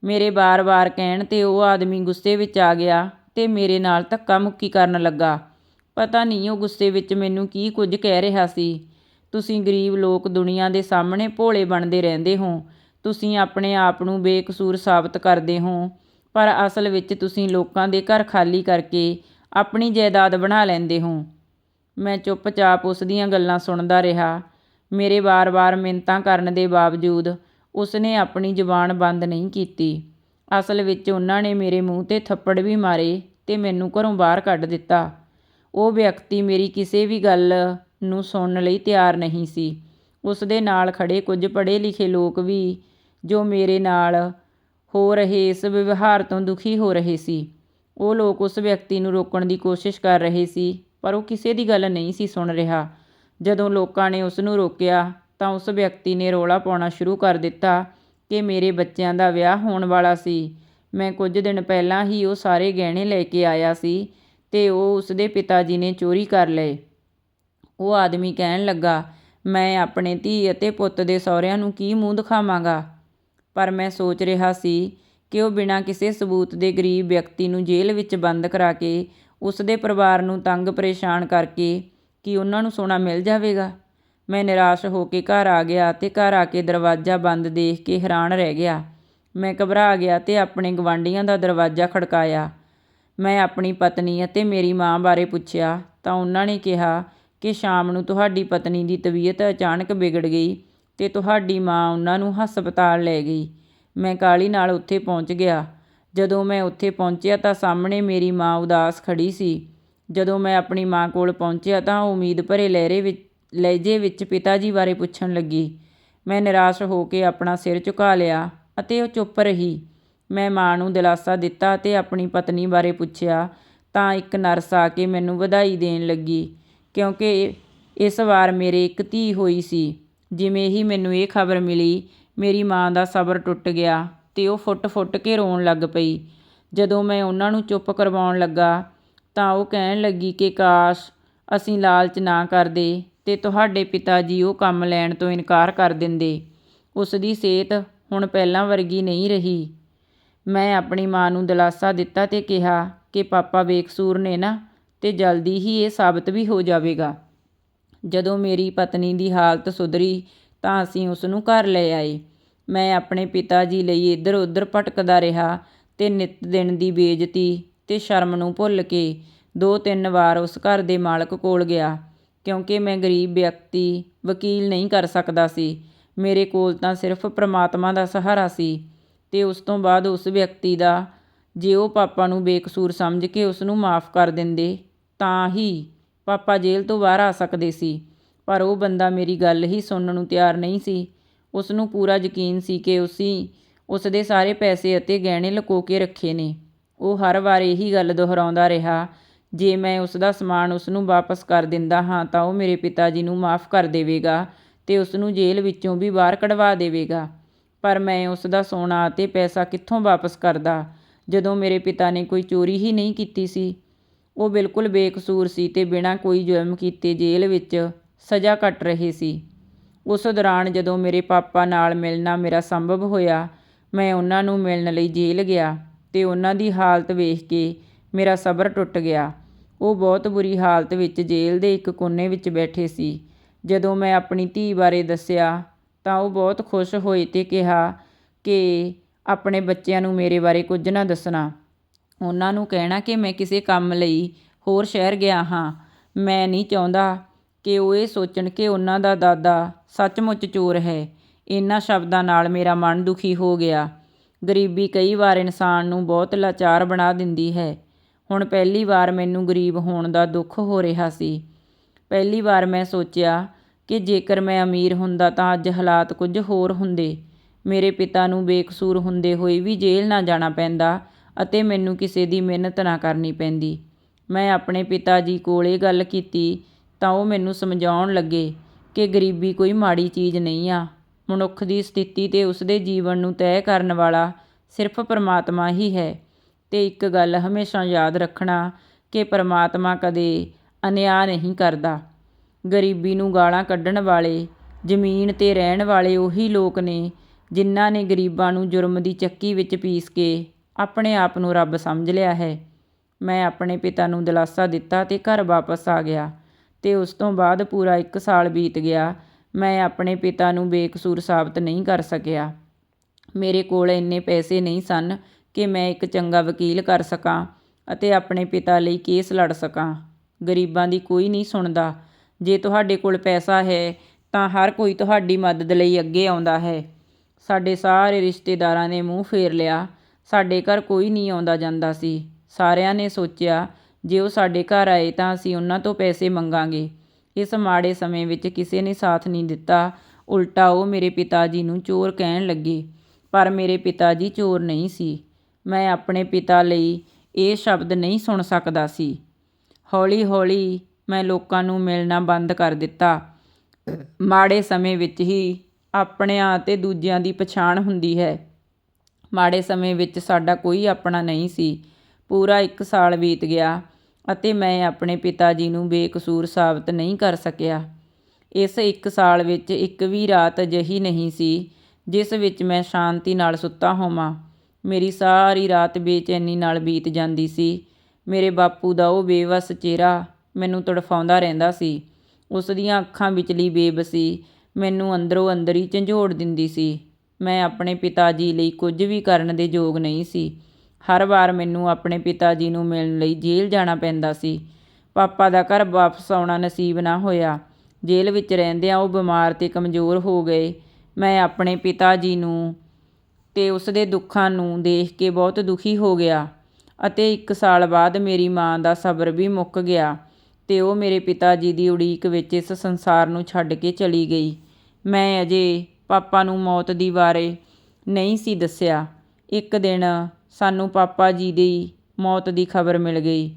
ਮੇਰੇ ਬਾਰ-ਬਾਰ ਕਹਿਣ ਤੇ ਉਹ ਆਦਮੀ ਗੁੱਸੇ ਵਿੱਚ ਆ ਗਿਆ ਤੇ ਮੇਰੇ ਨਾਲ ਧੱਕਾ ਮੁੱਕੀ ਕਰਨ ਲੱਗਾ। ਪਤਾ ਨਹੀਂ ਉਹ ਗੁੱਸੇ ਵਿੱਚ ਮੈਨੂੰ ਕੀ ਕੁਝ ਕਹਿ ਰਿਹਾ ਸੀ। ਤੁਸੀਂ ਗਰੀਬ ਲੋਕ ਦੁਨੀਆ ਦੇ ਸਾਹਮਣੇ ਭੋਲੇ ਬਣਦੇ ਰਹਿੰਦੇ ਹੋ। ਤੁਸੀਂ ਆਪਣੇ ਆਪ ਨੂੰ ਬੇਕਸੂਰ ਸਾਬਤ ਕਰਦੇ ਹੋ। ਪਰ ਅਸਲ ਵਿੱਚ ਤੁਸੀਂ ਲੋਕਾਂ ਦੇ ਘਰ ਖਾਲੀ ਕਰਕੇ ਆਪਣੀ ਜਾਇਦਾਦ ਬਣਾ ਲੈਂਦੇ ਹੋ। ਮੈਂ ਚੁੱਪਚਾਪ ਉਸ ਦੀਆਂ ਗੱਲਾਂ ਸੁਣਦਾ ਰਿਹਾ। ਮੇਰੇ ਵਾਰ-ਵਾਰ ਮਿੰਨਤਾਂ ਕਰਨ ਦੇ ਬਾਵਜੂਦ ਉਸਨੇ ਆਪਣੀ ਜ਼ੁਬਾਨ ਬੰਦ ਨਹੀਂ ਕੀਤੀ। ਅਸਲ ਵਿੱਚ ਉਹਨਾਂ ਨੇ ਮੇਰੇ ਮੂੰਹ ਤੇ ਥੱਪੜ ਵੀ ਮਾਰੇ ਤੇ ਮੈਨੂੰ ਘਰੋਂ ਬਾਹਰ ਕੱਢ ਦਿੱਤਾ। ਉਹ ਵਿਅਕਤੀ ਮੇਰੀ ਕਿਸੇ ਵੀ ਗੱਲ ਨੂੰ ਸੁਣਨ ਲਈ ਤਿਆਰ ਨਹੀਂ ਸੀ। ਉਸ ਦੇ ਨਾਲ ਖੜ੍ਹੇ ਕੁਝ ਪੜ੍ਹੇ ਲਿਖੇ ਲੋਕ ਵੀ, ਜੋ ਮੇਰੇ ਨਾਲ ਹੋ ਰਹੇ ਇਸ ਵਿਵਹਾਰ ਤੋਂ ਦੁਖੀ ਹੋ ਰਹੇ ਸੀ। ਉਹ ਲੋਕ ਉਸ ਵਿਅਕਤੀ ਨੂੰ ਰੋਕਣ ਦੀ ਕੋਸ਼ਿਸ਼ ਕਰ ਰਹੇ ਸੀ, ਪਰ ਉਹ ਕਿਸੇ ਦੀ ਗੱਲ ਨਹੀਂ ਸੀ ਸੁਣ ਰਿਹਾ। ਜਦੋਂ ਲੋਕਾਂ ਨੇ ਉਸ ਨੂੰ ਰੋਕਿਆ, ਤਾਂ ਉਸ ਵਿਅਕਤੀ ਨੇ ਰੋਲਾ ਪਾਉਣਾ ਸ਼ੁਰੂ ਕਰ ਦਿੱਤਾ ਕਿ ਮੇਰੇ ਬੱਚਿਆਂ ਦਾ ਵਿਆਹ ਹੋਣ ਵਾਲਾ ਸੀ। ਮੈਂ ਕੁਝ ਦਿਨ ਪਹਿਲਾਂ ਹੀ ਉਹ ਸਾਰੇ ਗਹਿਣੇ ਲੈ ਕੇ ਆਇਆ ਸੀ ਅਤੇ ਉਹ ਉਸਦੇ ਪਿਤਾ ਜੀ ਨੇ ਚੋਰੀ ਕਰ ਲਏ। ਉਹ ਆਦਮੀ ਕਹਿਣ ਲੱਗਾ, ਮੈਂ ਆਪਣੇ ਧੀ ਅਤੇ ਪੁੱਤ ਦੇ ਸਹੁਰਿਆਂ ਨੂੰ ਕੀ ਮੂੰਹ ਦਿਖਾਵਾਂਗਾ? ਪਰ ਮੈਂ ਸੋਚ ਰਿਹਾ ਸੀ ਕਿ ਉਹ ਬਿਨਾਂ ਕਿਸੇ ਸਬੂਤ ਦੇ ਗਰੀਬ ਵਿਅਕਤੀ ਨੂੰ ਜੇਲ੍ਹ ਵਿੱਚ ਬੰਦ ਕਰਾ ਕੇ ਉਸ ਦੇ ਪਰਿਵਾਰ ਨੂੰ ਤੰਗ ਪਰੇਸ਼ਾਨ ਕਰਕੇ ਕਿ ਉਹਨਾਂ ਨੂੰ ਸੋਨਾ ਮਿਲ ਜਾਵੇਗਾ? ਮੈਂ ਨਿਰਾਸ਼ ਹੋ ਕੇ ਘਰ ਆ ਗਿਆ ਤੇ ਘਰ ਆ ਕੇ ਦਰਵਾਜ਼ਾ ਬੰਦ ਦੇਖ ਕੇ ਹੈਰਾਨ ਰਹਿ ਗਿਆ। ਮੈਂ ਘਬਰਾ ਗਿਆ ਤੇ ਆਪਣੇ ਗਵਾਂਢੀਆਂ ਦਾ ਦਰਵਾਜ਼ਾ ਖੜਕਾਇਆ। ਮੈਂ ਆਪਣੀ ਪਤਨੀ ਅਤੇ ਮੇਰੀ ਮਾਂ ਬਾਰੇ ਪੁੱਛਿਆ ਤਾਂ ਉਹਨਾਂ ਨੇ ਕਿਹਾ ਕਿ ਸ਼ਾਮ ਨੂੰ ਤੁਹਾਡੀ ਪਤਨੀ ਦੀ ਤਬੀਅਤ ਅਚਾਨਕ ਵਿਗੜ ਗਈ ਅਤੇ ਤੁਹਾਡੀ ਮਾਂ ਉਹਨਾਂ ਨੂੰ ਹਸਪਤਾਲ ਲੈ ਗਈ। ਮੈਂ ਕਾਹਲੀ ਨਾਲ ਉੱਥੇ ਪਹੁੰਚ ਗਿਆ। ਜਦੋਂ ਮੈਂ ਉੱਥੇ ਪਹੁੰਚਿਆ ਤਾਂ ਸਾਹਮਣੇ ਮੇਰੀ ਮਾਂ ਉਦਾਸ ਖੜ੍ਹੀ ਸੀ। ਜਦੋਂ ਮੈਂ ਆਪਣੀ ਮਾਂ ਕੋਲ ਪਹੁੰਚਿਆ ਤਾਂ ਉਹ ਉਮੀਦ ਭਰੇ ਲਹਿਰੇ ਵਿੱਚ, ਲਹਿਜੇ ਵਿੱਚ ਪਿਤਾ ਜੀ ਬਾਰੇ ਪੁੱਛਣ ਲੱਗੀ। ਮੈਂ ਨਿਰਾਸ਼ ਹੋ ਕੇ ਆਪਣਾ ਸਿਰ ਝੁਕਾ ਲਿਆ ਅਤੇ ਉਹ ਚੁੱਪ ਰਹੀ। ਮੈਂ ਮਾਂ ਨੂੰ ਦਿਲਾਸਾ ਦਿੱਤਾ ਅਤੇ ਆਪਣੀ ਪਤਨੀ ਬਾਰੇ ਪੁੱਛਿਆ, ਤਾਂ ਇੱਕ ਨਰਸ ਆ ਕੇ ਮੈਨੂੰ ਵਧਾਈ ਦੇਣ ਲੱਗੀ, ਕਿਉਂਕਿ ਇਸ ਵਾਰ ਮੇਰੇ ਇੱਕ ਧੀ ਹੋਈ ਸੀ। ਜਿਵੇਂ ਹੀ ਮੈਨੂੰ ਇਹ ਖਬਰ ਮਿਲੀ, ਮੇਰੀ ਮਾਂ ਦਾ ਸਬਰ ਟੁੱਟ ਗਿਆ ਤੇ ਉਹ ਫੁੱਟ-ਫੁੱਟ ਕੇ ਰੋਣ ਲੱਗ ਪਈ। ਜਦੋਂ ਮੈਂ ਉਹਨਾਂ ਨੂੰ ਚੁੱਪ ਕਰਵਾਉਣ ਲੱਗਾ, ਤਾਂ ਉਹ ਕਹਿਣ ਲੱਗੀ ਕਿ, ਕਾਸ਼ ਅਸੀਂ ਲਾਲਚ ਨਾ ਕਰਦੇ ਤੇ ਤੁਹਾਡੇ ਪਿਤਾ ਜੀ ਉਹ ਕੰਮ ਲੈਣ ਤੋਂ ਇਨਕਾਰ ਕਰ ਦਿੰਦੇ। ਉਸ ਦੀ ਸਿਹਤ ਹੁਣ ਪਹਿਲਾਂ ਵਰਗੀ ਨਹੀਂ ਰਹੀ। ਮੈਂ ਆਪਣੀ ਮਾਂ ਨੂੰ ਦਿਲਾਸਾ ਦਿੱਤਾ ਅਤੇ ਕਿਹਾ ਕਿ ਪਾਪਾ ਬੇਕਸੂਰ ਨੇ ਨਾ ਅਤੇ ਜਲਦੀ ਹੀ ਇਹ ਸਾਬਤ ਵੀ ਹੋ ਜਾਵੇਗਾ। ਜਦੋਂ ਮੇਰੀ ਪਤਨੀ ਦੀ ਹਾਲਤ ਸੁਧਰੀ ਤਾਂ ਅਸੀਂ ਉਸ ਨੂੰ ਘਰ ਲੈ ਆਏ। ਮੈਂ ਆਪਣੇ ਪਿਤਾ ਜੀ ਲਈ ਇੱਧਰ ਉੱਧਰ ਭਟਕਦਾ ਰਿਹਾ ਅਤੇ ਨਿੱਤ ਦਿਨ ਦੀ ਬੇਇੱਜ਼ਤੀ ਅਤੇ ਸ਼ਰਮ ਨੂੰ ਭੁੱਲ ਕੇ ਦੋ ਤਿੰਨ ਵਾਰ ਉਸ ਘਰ ਦੇ ਮਾਲਕ ਕੋਲ ਗਿਆ, ਕਿਉਂਕਿ ਮੈਂ ਗਰੀਬ ਵਿਅਕਤੀ, ਵਕੀਲ ਨਹੀਂ ਕਰ ਸਕਦਾ ਸੀ। ਮੇਰੇ ਕੋਲ ਤਾਂ ਸਿਰਫ ਪਰਮਾਤਮਾ ਦਾ ਸਹਾਰਾ ਸੀ। ਅਤੇ ਉਸ ਤੋਂ ਬਾਅਦ ਉਸ ਵਿਅਕਤੀ ਦਾ ਜੇ ਉਹ ਪਾਪਾ ਨੂੰ ਬੇਕਸੂਰ ਸਮਝ ਕੇ ਉਸ ਨੂੰ ਮਾਫ ਕਰ ਦਿੰਦੇ, ਤਾਂ ਹੀ ਪਾਪਾ ਜੇਲ੍ਹ ਤੋਂ ਬਾਹਰ ਆ ਸਕਦੇ ਸੀ। ਪਰ ਉਹ ਬੰਦਾ ਮੇਰੀ ਗੱਲ ਹੀ ਸੁਣਨ ਨੂੰ ਤਿਆਰ ਨਹੀਂ ਸੀ। ਉਸ ਨੂੰ ਪੂਰਾ ਯਕੀਨ ਸੀ ਕਿ ਉਸੀ, ਉਸ ਦੇ ਸਾਰੇ ਪੈਸੇ ਅਤੇ ਗਹਿਣੇ ਲੁਕੋ ਕੇ ਰੱਖੇ ਨੇ। ਉਹ ਹਰ ਵਾਰ ਇਹੀ ਗੱਲ ਦੁਹਰਾਉਂਦਾ ਰਿਹਾ, ਜੇ ਮੈਂ ਉਸ ਦਾ ਸਮਾਨ ਉਸ ਨੂੰ ਵਾਪਸ ਕਰ ਦਿੰਦਾ ਹਾਂ, ਤਾਂ ਉਹ ਮੇਰੇ ਪਿਤਾ ਜੀ ਨੂੰ ਮਾਫ ਕਰ ਦੇਵੇਗਾ ਤੇ ਉਸ ਨੂੰ ਜੇਲ੍ਹ ਵਿੱਚੋਂ ਵੀ ਬਾਹਰ ਕਢਵਾ ਦੇਵੇਗਾ। ਪਰ ਮੈਂ ਉਸ ਦਾ ਸੋਨਾ ਅਤੇ ਪੈਸਾ ਕਿੱਥੋਂ ਵਾਪਸ ਕਰਦਾ? ਜਦੋਂ ਮੇਰੇ ਪਿਤਾ ਨੇ ਕੋਈ ਚੋਰੀ ਹੀ ਨਹੀਂ ਕੀਤੀ ਸੀ। ਉਹ ਬਿਲਕੁਲ ਬੇਕਸੂਰ ਸੀ ਤੇ ਬਿਨਾਂ ਕੋਈ ਜੁਰਮ ਕੀਤੇ ਜੇਲ੍ਹ ਵਿੱਚ ਸਜ਼ਾ ਕੱਟ ਰਹੇ ਸੀ। ਉਸ ਦੌਰਾਨ ਜਦੋਂ ਮੇਰੇ ਪਾਪਾ ਨਾਲ ਮਿਲਣਾ ਮੇਰਾ ਸੰਭਵ ਹੋਇਆ, ਮੈਂ ਉਹਨਾਂ ਨੂੰ ਮਿਲਣ ਲਈ ਜੇਲ੍ਹ ਗਿਆ ਤੇ ਉਹਨਾਂ ਦੀ ਹਾਲਤ ਵੇਖ ਕੇ ਮੇਰਾ ਸਬਰ ਟੁੱਟ ਗਿਆ। ਉਹ ਬਹੁਤ ਬੁਰੀ ਹਾਲਤ ਵਿੱਚ ਜੇਲ੍ਹ ਦੇ ਇੱਕ ਕੋਨੇ ਵਿੱਚ ਬੈਠੇ ਸੀ। ਜਦੋਂ ਮੈਂ ਆਪਣੀ ਧੀ ਬਾਰੇ ਦੱਸਿਆ ਤਾਂ ਉਹ ਬਹੁਤ ਖੁਸ਼ ਹੋਏ ਅਤੇ ਕਿਹਾ ਕਿ ਆਪਣੇ ਬੱਚਿਆਂ ਨੂੰ ਮੇਰੇ ਬਾਰੇ ਕੁਝ ਨਾ ਦੱਸਣਾ। ਉਹਨਾਂ ਨੂੰ ਕਹਿਣਾ ਕਿ ਮੈਂ ਕਿਸੇ ਕੰਮ ਲਈ ਹੋਰ ਸ਼ਹਿਰ ਗਿਆ ਹਾਂ। ਮੈਂ ਨਹੀਂ ਚਾਹੁੰਦਾ ਕਿ ਉਹ ਇਹ ਸੋਚਣ ਕਿ ਉਹਨਾਂ ਦਾ ਦਾਦਾ ਸੱਚਮੁੱਚ ਚੋਰ ਹੈ। ਇਹਨਾਂ ਸ਼ਬਦਾਂ ਨਾਲ ਮੇਰਾ ਮਨ ਦੁਖੀ ਹੋ ਗਿਆ। ਗਰੀਬੀ ਕਈ ਵਾਰ ਇਨਸਾਨ ਨੂੰ ਬਹੁਤ ਲਾਚਾਰ ਬਣਾ ਦਿੰਦੀ ਹੈ। ਹੁਣ ਪਹਿਲੀ ਵਾਰ ਮੈਨੂੰ ਗਰੀਬ ਹੋਣ ਦਾ ਦੁੱਖ ਹੋ ਰਿਹਾ ਸੀ। ਪਹਿਲੀ ਵਾਰ ਮੈਂ ਸੋਚਿਆ ਕਿ ਜੇਕਰ ਮੈਂ ਅਮੀਰ ਹੁੰਦਾ ਤਾਂ ਅੱਜ ਹਾਲਾਤ ਕੁਝ ਹੋਰ ਹੁੰਦੇ। ਮੇਰੇ ਪਿਤਾ ਨੂੰ ਬੇਕਸੂਰ ਹੁੰਦੇ ਹੋਏ ਵੀ ਜੇਲ੍ਹ ਨਾ ਜਾਣਾ ਪੈਂਦਾ ਅਤੇ ਮੈਨੂੰ ਕਿਸੇ ਦੀ ਮਿਹਨਤ ਨਾ ਕਰਨੀ ਪੈਂਦੀ। ਮੈਂ ਆਪਣੇ ਪਿਤਾ ਜੀ ਕੋਲ ਇਹ ਗੱਲ ਕੀਤੀ ਤਾਂ ਉਹ ਮੈਨੂੰ ਸਮਝਾਉਣ ਲੱਗੇ ਕਿ ਗਰੀਬੀ ਕੋਈ ਮਾੜੀ ਚੀਜ਼ ਨਹੀਂ ਆ। ਮਨੁੱਖ ਦੀ ਸਥਿਤੀ ਤੇ ਉਸਦੇ ਜੀਵਨ ਨੂੰ ਤੈਅ ਕਰਨ ਵਾਲਾ ਸਿਰਫ ਪਰਮਾਤਮਾ ਹੀ ਹੈ। ਤੇ ਇੱਕ ਗੱਲ ਹਮੇਸ਼ਾ ਯਾਦ ਰੱਖਣਾ ਕਿ ਪਰਮਾਤਮਾ ਕਦੇ ਅਨਿਆਂ ਨਹੀਂ ਕਰਦਾ। ਗਰੀਬੀ ਨੂੰ ਗਾਲਾਂ ਕੱਢਣ ਵਾਲੇ, ਜ਼ਮੀਨ ਤੇ ਰਹਿਣ ਵਾਲੇ ਉਹੀ ਲੋਕ ਨੇ, ਜਿਨ੍ਹਾਂ ਨੇ ਗਰੀਬਾਂ ਨੂੰ ਜੁਰਮ ਦੀ ਚੱਕੀ ਵਿੱਚ ਪੀਸ ਕੇ ਆਪਣੇ ਆਪ ਨੂੰ ਰੱਬ ਸਮਝ ਲਿਆ ਹੈ। ਮੈਂ ਆਪਣੇ ਪਿਤਾ ਨੂੰ ਦਿਲਾਸਾ ਦਿੱਤਾ ਅਤੇ ਘਰ ਵਾਪਸ ਆ ਗਿਆ ਅਤੇ ਉਸ ਤੋਂ ਬਾਅਦ ਪੂਰਾ ਇੱਕ ਸਾਲ ਬੀਤ ਗਿਆ, ਮੈਂ ਆਪਣੇ ਪਿਤਾ ਨੂੰ ਬੇਕਸੂਰ ਸਾਬਤ ਨਹੀਂ ਕਰ ਸਕਿਆ। ਮੇਰੇ ਕੋਲ ਇੰਨੇ ਪੈਸੇ ਨਹੀਂ ਸਨ ਕਿ ਮੈਂ ਇੱਕ ਚੰਗਾ ਵਕੀਲ ਕਰ ਸਕਾਂ ਅਤੇ ਆਪਣੇ ਪਿਤਾ ਲਈ ਕੇਸ ਲੜ ਸਕਾਂ। ਗਰੀਬਾਂ ਦੀ ਕੋਈ ਨਹੀਂ ਸੁਣਦਾ ਜੇ ਤੁਹਾਡੇ ਕੋਲ ਪੈਸਾ ਹੈ, ਤਾਂ ਹਰ ਕੋਈ ਤੁਹਾਡੀ ਮਦਦ ਲਈ ਅੱਗੇ ਆਉਂਦਾ ਹੈ। ਸਾਡੇ ਸਾਰੇ ਰਿਸ਼ਤੇਦਾਰਾਂ ਨੇ ਮੂੰਹ ਫੇਰ ਲਿਆ। ਸਾਡੇ ਘਰ ਕੋਈ ਨਹੀਂ ਆਉਂਦਾ ਜਾਂਦਾ ਸੀ। ਸਾਰਿਆਂ ਨੇ ਸੋਚਿਆ, ਜੇ ਉਹ ਸਾਡੇ ਘਰ ਆਏ ਤਾਂ ਅਸੀਂ ਉਹਨਾਂ ਤੋਂ ਪੈਸੇ ਮੰਗਾਂਗੇ। ਇਸ ਮਾੜੇ ਸਮੇਂ ਵਿੱਚ ਕਿਸੇ ਨੇ ਸਾਥ ਨਹੀਂ ਦਿੱਤਾ। ਉਲਟਾ ਉਹ ਮੇਰੇ ਪਿਤਾ ਜੀ ਨੂੰ ਚੋਰ ਕਹਿਣ ਲੱਗੇ, ਪਰ ਮੇਰੇ ਪਿਤਾ ਜੀ ਚੋਰ ਨਹੀਂ ਸੀ। ਮੈਂ ਆਪਣੇ ਪਿਤਾ ਲਈ ਇਹ ਸ਼ਬਦ ਨਹੀਂ ਸੁਣ ਸਕਦਾ ਸੀ। ਹੌਲੀ ਹੌਲੀ ਮੈਂ ਲੋਕਾਂ ਨੂੰ ਮਿਲਣਾ ਬੰਦ ਕਰ ਦਿੱਤਾ। ਮਾੜੇ ਸਮੇਂ ਵਿੱਚ ਹੀ ਆਪਣਿਆਂ ਅਤੇ ਦੂਜਿਆਂ ਦੀ ਪਛਾਣ ਹੁੰਦੀ ਹੈ। ਮਾੜੇ ਸਮੇਂ ਵਿੱਚ ਸਾਡਾ ਕੋਈ ਆਪਣਾ ਨਹੀਂ ਸੀ। ਪੂਰਾ 1 ਸਾਲ ਬੀਤ ਗਿਆ ਅਤੇ ਮੈਂ ਆਪਣੇ ਪਿਤਾ ਜੀ ਨੂੰ ਬੇਕਸੂਰ ਸਾਬਤ ਨਹੀਂ ਕਰ ਸਕਿਆ। ਇਸ 1 ਸਾਲ ਵਿੱਚ ਇੱਕ ਵੀ ਰਾਤ ਅਜਿਹੀ ਨਹੀਂ ਸੀ ਜਿਸ ਵਿੱਚ ਮੈਂ ਸ਼ਾਂਤੀ ਨਾਲ ਸੁੱਤਾ ਹੋਵਾਂ। ਮੇਰੀ ਸਾਰੀ ਰਾਤ ਬੇਚੈਨੀ ਨਾਲ ਬੀਤ ਜਾਂਦੀ ਸੀ। ਮੇਰੇ ਬਾਪੂ ਦਾ ਉਹ ਬੇਵਸ ਚਿਹਰਾ ਮੈਨੂੰ ਤੜਫਾਉਂਦਾ ਰਹਿੰਦਾ ਸੀ। ਉਸ ਦੀਆਂ ਅੱਖਾਂ ਵਿਚਲੀ ਬੇਬਸੀ ਮੈਨੂੰ ਅੰਦਰੋਂ ਅੰਦਰ ਹੀ ਝੰਜੋੜ ਦਿੰਦੀ ਸੀ। ਮੈਂ ਆਪਣੇ ਪਿਤਾ ਜੀ ਲਈ ਕੁਝ ਵੀ ਕਰਨ ਦੇ ਯੋਗ ਨਹੀਂ ਸੀ। ਹਰ ਵਾਰ ਮੈਨੂੰ ਆਪਣੇ ਪਿਤਾ ਜੀ ਨੂੰ ਮਿਲਣ ਲਈ ਜੇਲ੍ਹ ਜਾਣਾ ਪੈਂਦਾ ਸੀ। ਪਾਪਾ ਦਾ ਘਰ ਵਾਪਸ ਆਉਣਾ ਨਸੀਬ ਨਾ ਹੋਇਆ। ਜੇਲ੍ਹ ਵਿੱਚ ਰਹਿੰਦਿਆਂ ਉਹ ਬਿਮਾਰ ਤੇ ਕਮਜ਼ੋਰ ਹੋ ਗਏ। ਮੈਂ ਆਪਣੇ ਪਿਤਾ ਜੀ ਨੂੰ ਤੇ ਉਸ ਦੇ ਦੁੱਖਾਂ ਨੂੰ ਦੇਖ ਕੇ ਬਹੁਤ ਦੁਖੀ ਹੋ ਗਿਆ ਅਤੇ 1 ਸਾਲ ਬਾਅਦ ਮੇਰੀ ਮਾਂ ਦਾ ਸਬਰ ਵੀ ਮੁੱਕ ਗਿਆ। ਤੇ ਉਹ ਮੇਰੇ ਪਿਤਾ ਜੀ ਦੀ ਉਡੀਕ ਵਿੱਚ ਇਸ ਸੰਸਾਰ ਨੂੰ ਛੱਡ ਕੇ ਚਲੀ ਗਈ। ਮੈਂ ਅਜੇ ਪਾਪਾ ਨੂੰ ਮੌਤ ਦੀ ਬਾਰੇ ਨਹੀਂ ਸੀ ਦੱਸਿਆ। ਇੱਕ ਦਿਨ ਸਾਨੂੰ ਪਾਪਾ ਜੀ ਦੀ ਮੌਤ ਦੀ ਖਬਰ ਮਿਲ ਗਈ।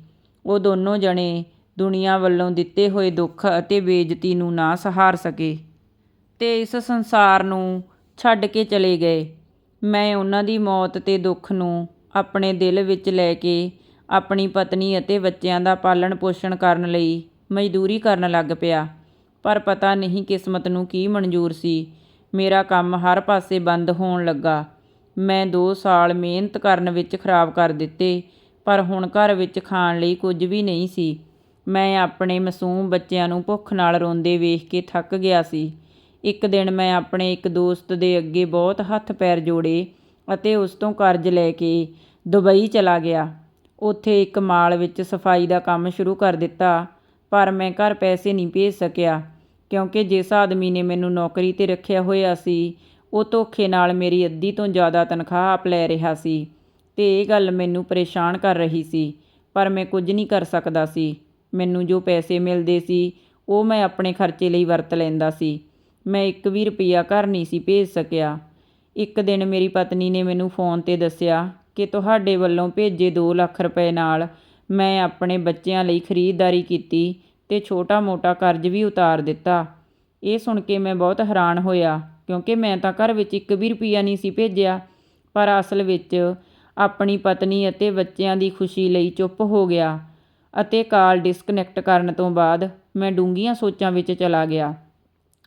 ਉਹ ਦੋਨੋਂ ਜਣੇ ਦੁਨੀਆ ਵੱਲੋਂ ਦਿੱਤੇ ਹੋਏ ਦੁੱਖ ਅਤੇ ਬੇਇੱਜ਼ਤੀ ਨੂੰ ਨਾ ਸਹਾਰ ਸਕੇ ਤੇ ਇਸ ਸੰਸਾਰ ਨੂੰ ਛੱਡ ਕੇ ਚਲੇ ਗਏ। ਮੈਂ ਉਹਨਾਂ ਦੀ ਮੌਤ ਤੇ ਦੁੱਖ ਨੂੰ ਆਪਣੇ ਦਿਲ ਵਿੱਚ ਲੈ ਕੇ ਆਪਣੀ ਪਤਨੀ ਅਤੇ ਬੱਚਿਆਂ ਦਾ ਪਾਲਣ ਪੋਸ਼ਣ ਕਰਨ ਲਈ ਮਜ਼ਦੂਰੀ ਕਰਨ ਲੱਗ ਪਿਆ। ਪਰ ਪਤਾ ਨਹੀਂ ਕਿਸਮਤ ਨੂੰ ਕੀ ਮਨਜ਼ੂਰ ਸੀ। ਮੇਰਾ ਕੰਮ ਹਰ ਪਾਸੇ ਬੰਦ ਹੋਣ ਲੱਗਾ। ਮੈਂ 2 ਸਾਲ ਮਿਹਨਤ ਕਰਨ ਵਿੱਚ ਖਰਾਬ ਕਰ ਦਿੱਤੇ, ਪਰ ਹੁਣ ਘਰ ਵਿੱਚ ਖਾਣ ਲਈ ਕੁਝ ਵੀ ਨਹੀਂ ਸੀ। ਮੈਂ ਆਪਣੇ ਮਾਸੂਮ ਬੱਚਿਆਂ ਨੂੰ ਭੁੱਖ ਨਾਲ ਰੋਂਦੇ ਵੇਖ ਕੇ ਥੱਕ ਗਿਆ ਸੀ। ਇੱਕ ਦਿਨ ਮੈਂ ਆਪਣੇ ਇੱਕ ਦੋਸਤ ਦੇ ਅੱਗੇ ਬਹੁਤ ਹੱਥ ਪੈਰ ਜੋੜੇ ਅਤੇ ਉਸ ਤੋਂ ਕਰਜ਼ ਲੈ ਕੇ ਦੁਬਈ ਚਲਾ ਗਿਆ। ਉੱਥੇ ਇੱਕ ਮਾਲ ਵਿੱਚ ਸਫ਼ਾਈ ਦਾ ਕੰਮ ਸ਼ੁਰੂ ਕਰ ਦਿੱਤਾ, ਪਰ ਮੈਂ ਘਰ ਪੈਸੇ ਨਹੀਂ ਭੇਜ ਸਕਿਆ, ਕਿਉਂਕਿ ਜਿਸ ਆਦਮੀ ਨੇ ਮੈਨੂੰ ਨੌਕਰੀ ਤੇ ਰੱਖਿਆ ਹੋਇਆ ਸੀ, ਉਹ ਧੋਖੇ ਨਾਲ ਮੇਰੀ ਅੱਧੀ ਤੋਂ ਜ਼ਿਆਦਾ ਤਨਖਾਹ ਆਪ ਲੈ ਰਿਹਾ ਸੀ ਤੇ ਇਹ ਗੱਲ ਮੈਨੂੰ ਪਰੇਸ਼ਾਨ ਕਰ ਰਹੀ ਸੀ, ਪਰ ਮੈਂ ਕੁਝ ਨਹੀਂ ਕਰ ਸਕਦਾ ਸੀ। ਮੈਨੂੰ ਜੋ ਪੈਸੇ ਮਿਲਦੇ ਸੀ, ਉਹ ਮੈਂ ਆਪਣੇ ਖਰਚੇ ਲਈ ਵਰਤ ਲੈਂਦਾ ਸੀ। ਮੈਂ ਇੱਕ ਵੀ ਰੁਪਈਆ ਘਰ ਨਹੀਂ ਸੀ ਭੇਜ ਸਕਿਆ। ਇੱਕ ਦਿਨ ਮੇਰੀ ਪਤਨੀ ਨੇ ਮੈਨੂੰ ਫੋਨ ਤੇ ਦੱਸਿਆ ਕਿ ਤੁਹਾਡੇ ਵੱਲੋਂ ਭੇਜੇ 2 ਲੱਖ ਰੁਪਏ ਨਾਲ ਮੈਂ ਆਪਣੇ ਬੱਚਿਆਂ ਲਈ ਖਰੀਦਦਾਰੀ ਕੀਤੀ ਤੇ ਛੋਟਾ-ਮੋਟਾ ਕਰਜ਼ ਵੀ ਉਤਾਰ ਦਿੱਤਾ। ਇਹ ਸੁਣ ਕੇ ਮੈਂ ਬਹੁਤ ਹੈਰਾਨ ਹੋਇਆ, ਕਿਉਂਕਿ ਮੈਂ ਤਾਂ ਘਰ ਵਿੱਚ ਇੱਕ ਵੀ ਰੁਪਈਆ ਨਹੀਂ ਸੀ ਭੇਜਿਆ, ਪਰ ਅਸਲ ਵਿੱਚ ਆਪਣੀ ਪਤਨੀ ਅਤੇ ਬੱਚਿਆਂ ਦੀ ਖੁਸ਼ੀ ਲਈ ਚੁੱਪ ਹੋ ਗਿਆ ਅਤੇ ਕਾਲ ਡਿਸਕਨੈਕਟ ਕਰਨ ਤੋਂ ਬਾਅਦ ਮੈਂ ਡੂੰਘੀਆਂ ਸੋਚਾਂ ਵਿੱਚ ਚਲਾ ਗਿਆ।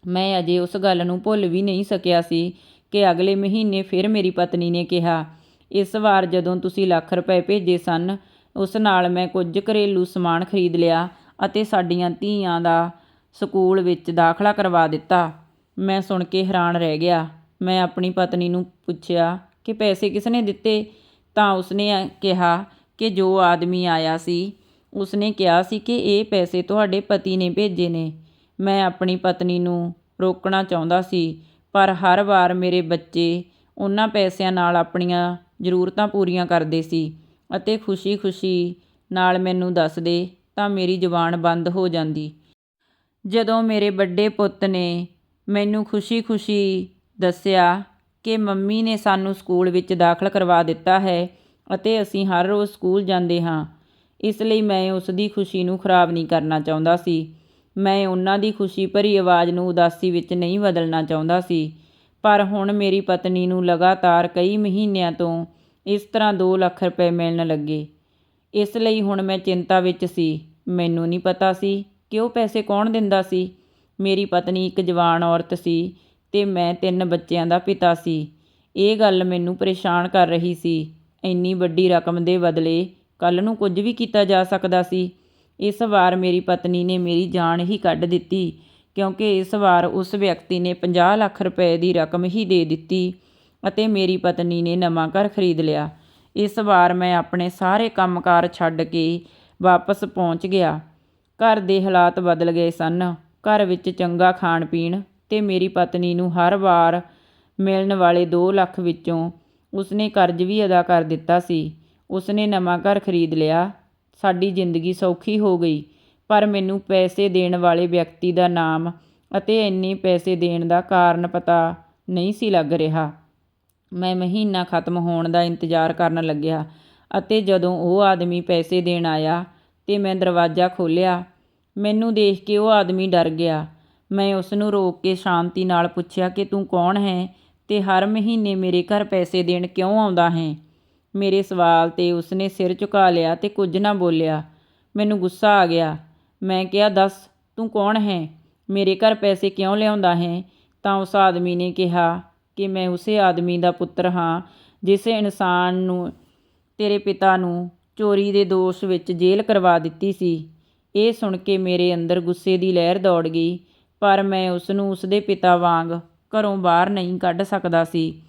ਮੈਂ ਅਜੇ ਉਸ ਗੱਲ ਨੂੰ ਭੁੱਲ ਵੀ ਨਹੀਂ ਸਕਿਆ ਸੀ ਕਿ ਅਗਲੇ ਮਹੀਨੇ ਫਿਰ ਮੇਰੀ ਪਤਨੀ ਨੇ ਕਿਹਾ ਇਸ ਵਾਰ ਜਦੋਂ ਤੁਸੀਂ ਲੱਖ ਰੁਪਏ ਭੇਜੇ ਸਨ, ਉਸ ਨਾਲ ਮੈਂ ਕੁਝ ਘਰੇਲੂ ਸਮਾਨ ਖਰੀਦ ਲਿਆ ਅਤੇ ਸਾਡੀਆਂ ਧੀਆਂ ਦਾ ਸਕੂਲ ਵਿੱਚ ਦਾਖਲਾ ਕਰਵਾ ਦਿੱਤਾ। ਮੈਂ ਸੁਣ ਕੇ ਹੈਰਾਨ ਰਹਿ ਗਿਆ। ਮੈਂ ਆਪਣੀ ਪਤਨੀ ਨੂੰ ਪੁੱਛਿਆ ਕਿ ਪੈਸੇ ਕਿਸ ਨੇ ਦਿੱਤੇ? ਤਾਂ ਉਸਨੇ ਕਿਹਾ ਕਿ ਜੋ ਆਦਮੀ ਆਇਆ ਸੀ, ਉਸਨੇ ਕਿਹਾ ਸੀ ਕਿ ਇਹ ਪੈਸੇ ਤੁਹਾਡੇ ਪਤੀ ਨੇ ਭੇਜੇ ਨੇ। ਮੈਂ ਆਪਣੀ ਪਤਨੀ ਨੂੰ ਰੋਕਣਾ ਚਾਹੁੰਦਾ ਸੀ, ਪਰ ਹਰ ਵਾਰ ਮੇਰੇ ਬੱਚੇ ਉਹਨਾਂ ਪੈਸਿਆਂ ਨਾਲ ਆਪਣੀਆਂ ਜ਼ਰੂਰਤਾਂ ਪੂਰੀਆਂ ਕਰਦੇ ਸੀ ਅਤੇ ਖੁਸ਼ੀ-ਖੁਸ਼ੀ ਨਾਲ ਮੈਨੂੰ ਦੱਸਦੇ ਤਾਂ ਮੇਰੀ ਜ਼ੁਬਾਨ ਬੰਦ ਹੋ ਜਾਂਦੀ। ਜਦੋਂ ਮੇਰੇ ਵੱਡੇ ਪੁੱਤ ਨੇ ਮੈਨੂੰ ਖੁਸ਼ੀ-ਖੁਸ਼ੀ ਦੱਸਿਆ ਕਿ ਮੰਮੀ ਨੇ ਸਾਨੂੰ ਸਕੂਲ ਵਿੱਚ ਦਾਖਲ ਕਰਵਾ ਦਿੱਤਾ ਹੈ ਅਤੇ ਅਸੀਂ ਹਰ ਰੋਜ਼ ਸਕੂਲ ਜਾਂਦੇ ਹਾਂ, ਇਸ ਲਈ ਮੈਂ ਉਸ ਦੀ ਖੁਸ਼ੀ ਨੂੰ ਖਰਾਬ ਨਹੀਂ ਕਰਨਾ ਚਾਹੁੰਦਾ ਸੀ। ਮੈਂ ਉਹਨਾਂ ਦੀ ਖੁਸ਼ੀ ਭਰੀ ਆਵਾਜ਼ ਨੂੰ ਉਦਾਸੀ ਵਿੱਚ ਨਹੀਂ ਬਦਲਣਾ ਚਾਹੁੰਦਾ ਸੀ। ਪਰ ਹੁਣ ਮੇਰੀ ਪਤਨੀ ਨੂੰ ਲਗਾਤਾਰ ਕਈ ਮਹੀਨਿਆਂ ਤੋਂ ਇਸ ਤਰ੍ਹਾਂ 2 ਲੱਖ ਰੁਪਏ ਮਿਲਣ ਲੱਗੇ। ਇਸ ਲਈ ਹੁਣ ਮੈਂ ਚਿੰਤਾ ਵਿੱਚ ਸੀ। ਮੈਨੂੰ ਨਹੀਂ ਪਤਾ ਸੀ ਕਿ ਉਹ ਪੈਸੇ ਕੌਣ ਦਿੰਦਾ ਸੀ। ਮੇਰੀ ਪਤਨੀ ਇੱਕ ਜਵਾਨ ਔਰਤ ਸੀ ਤੇ ਮੈਂ ਤਿੰਨ ਬੱਚਿਆਂ ਦਾ ਪਿਤਾ ਸੀ। ਇਹ ਗੱਲ ਮੈਨੂੰ ਪਰੇਸ਼ਾਨ ਕਰ ਰਹੀ ਸੀ। ਇੰਨੀ ਵੱਡੀ ਰਕਮ ਦੇ ਬਦਲੇ ਕੱਲ ਨੂੰ ਕੁਝ ਵੀ ਕੀਤਾ ਜਾ ਸਕਦਾ ਸੀ। ਇਸ ਵਾਰ ਮੇਰੀ ਪਤਨੀ ਨੇ ਮੇਰੀ ਜਾਨ ਹੀ ਕੱਢ ਦਿੱਤੀ ਕਿਉਂਕਿ ਇਸ ਵਾਰ ਉਸ ਵਿਅਕਤੀ ਨੇ 50 ਲੱਖ ਰੁਪਏ ਦੀ ਰਕਮ ਹੀ ਦੇ ਦਿੱਤੀ ਅਤੇ ਮੇਰੀ ਪਤਨੀ ਨੇ ਨਵਾਂ ਘਰ ਖਰੀਦ ਲਿਆ। ਇਸ ਵਾਰ ਮੈਂ ਆਪਣੇ ਸਾਰੇ ਕੰਮਕਾਰ ਛੱਡ ਕੇ ਵਾਪਸ ਪਹੁੰਚ ਗਿਆ। ਘਰ ਦੇ ਹਾਲਾਤ ਬਦਲ ਗਏ ਸਨ। ਘਰ ਵਿੱਚ ਚੰਗਾ ਖਾਣ ਪੀਣ ਤੇ ਮੇਰੀ ਪਤਨੀ ਨੂੰ ਹਰ ਵਾਰ ਮਿਲਣ ਵਾਲੇ 2 ਲੱਖ ਵਿੱਚੋਂ ਉਸਨੇ ਕਰਜ਼ ਵੀ ਅਦਾ ਕਰ ਦਿੱਤਾ ਸੀ। ਉਸਨੇ ਨਵਾਂ ਘਰ ਖਰੀਦ ਲਿਆ। ਸਾਡੀ ਜ਼ਿੰਦਗੀ ਸੌਖੀ ਹੋ ਗਈ। ਪਰ ਮੈਨੂੰ ਪੈਸੇ ਦੇਣ ਵਾਲੇ ਵਿਅਕਤੀ ਦਾ ਨਾਮ ਅਤੇ ਇੰਨੇ ਪੈਸੇ ਦੇਣ ਦਾ ਕਾਰਨ ਪਤਾ ਨਹੀਂ ਸੀ ਲੱਗ ਰਿਹਾ। ਮੈਂ ਮਹੀਨਾ ਖਤਮ ਹੋਣ ਦਾ ਇੰਤਜ਼ਾਰ ਕਰਨ ਲੱਗਿਆ ਅਤੇ ਜਦੋਂ ਉਹ ਆਦਮੀ ਪੈਸੇ ਦੇਣ ਆਇਆ ਤੇ ਮੈਂ ਦਰਵਾਜ਼ਾ ਖੋਲ੍ਹਿਆ, ਮੈਨੂੰ ਦੇਖ ਕੇ ਉਹ ਆਦਮੀ ਡਰ ਗਿਆ। ਮੈਂ ਉਸ ਨੂੰ ਰੋਕ ਕੇ ਸ਼ਾਂਤੀ ਨਾਲ ਪੁੱਛਿਆ ਕਿ ਤੂੰ ਕੌਣ ਹੈ ਤੇ ਹਰ ਮਹੀਨੇ ਮੇਰੇ ਘਰ ਪੈਸੇ ਦੇਣ ਕਿਉਂ ਆਉਂਦਾ ਹੈ? ਮੇਰੇ ਸਵਾਲ ਤੇ ਉਸਨੇ ਸਿਰ ਝੁਕਾ ਲਿਆ ਤੇ ਕੁਝ ਨਾ ਬੋਲਿਆ। ਮੈਨੂੰ ਗੁੱਸਾ ਆ ਗਿਆ ਮੈਂ ਕਿਹਾ, ਦੱਸ, ਤੂੰ ਕੌਣ ਹੈ? ਮੇਰੇ ਘਰ ਪੈਸੇ ਕਿਉਂ ਲਿਆਉਂਦਾ ਹੈ? ਤਾਂ ਉਸ ਆਦਮੀ ਨੇ ਕਿਹਾ ਕਿ ਮੈਂ ਉਸੇ ਆਦਮੀ ਦਾ ਪੁੱਤਰ ਹਾਂ, ਜਿਸ ਇਨਸਾਨ ਨੂੰ, ਤੇਰੇ ਪਿਤਾ ਨੂੰ ਚੋਰੀ ਦੇ ਦੋਸ਼ ਵਿੱਚ ਜੇਲ੍ਹ ਕਰਵਾ ਦਿੱਤੀ ਸੀ। ਇਹ ਸੁਣ ਕੇ ਮੇਰੇ ਅੰਦਰ ਗੁੱਸੇ ਦੀ ਲਹਿਰ ਦੌੜ ਗਈ, ਪਰ ਮੈਂ ਉਸ ਨੂੰ ਉਸਦੇ ਪਿਤਾ ਵਾਂਗ ਘਰੋਂ ਬਾਹਰ ਨਹੀਂ ਕੱਢ ਸਕਦਾ ਸੀ।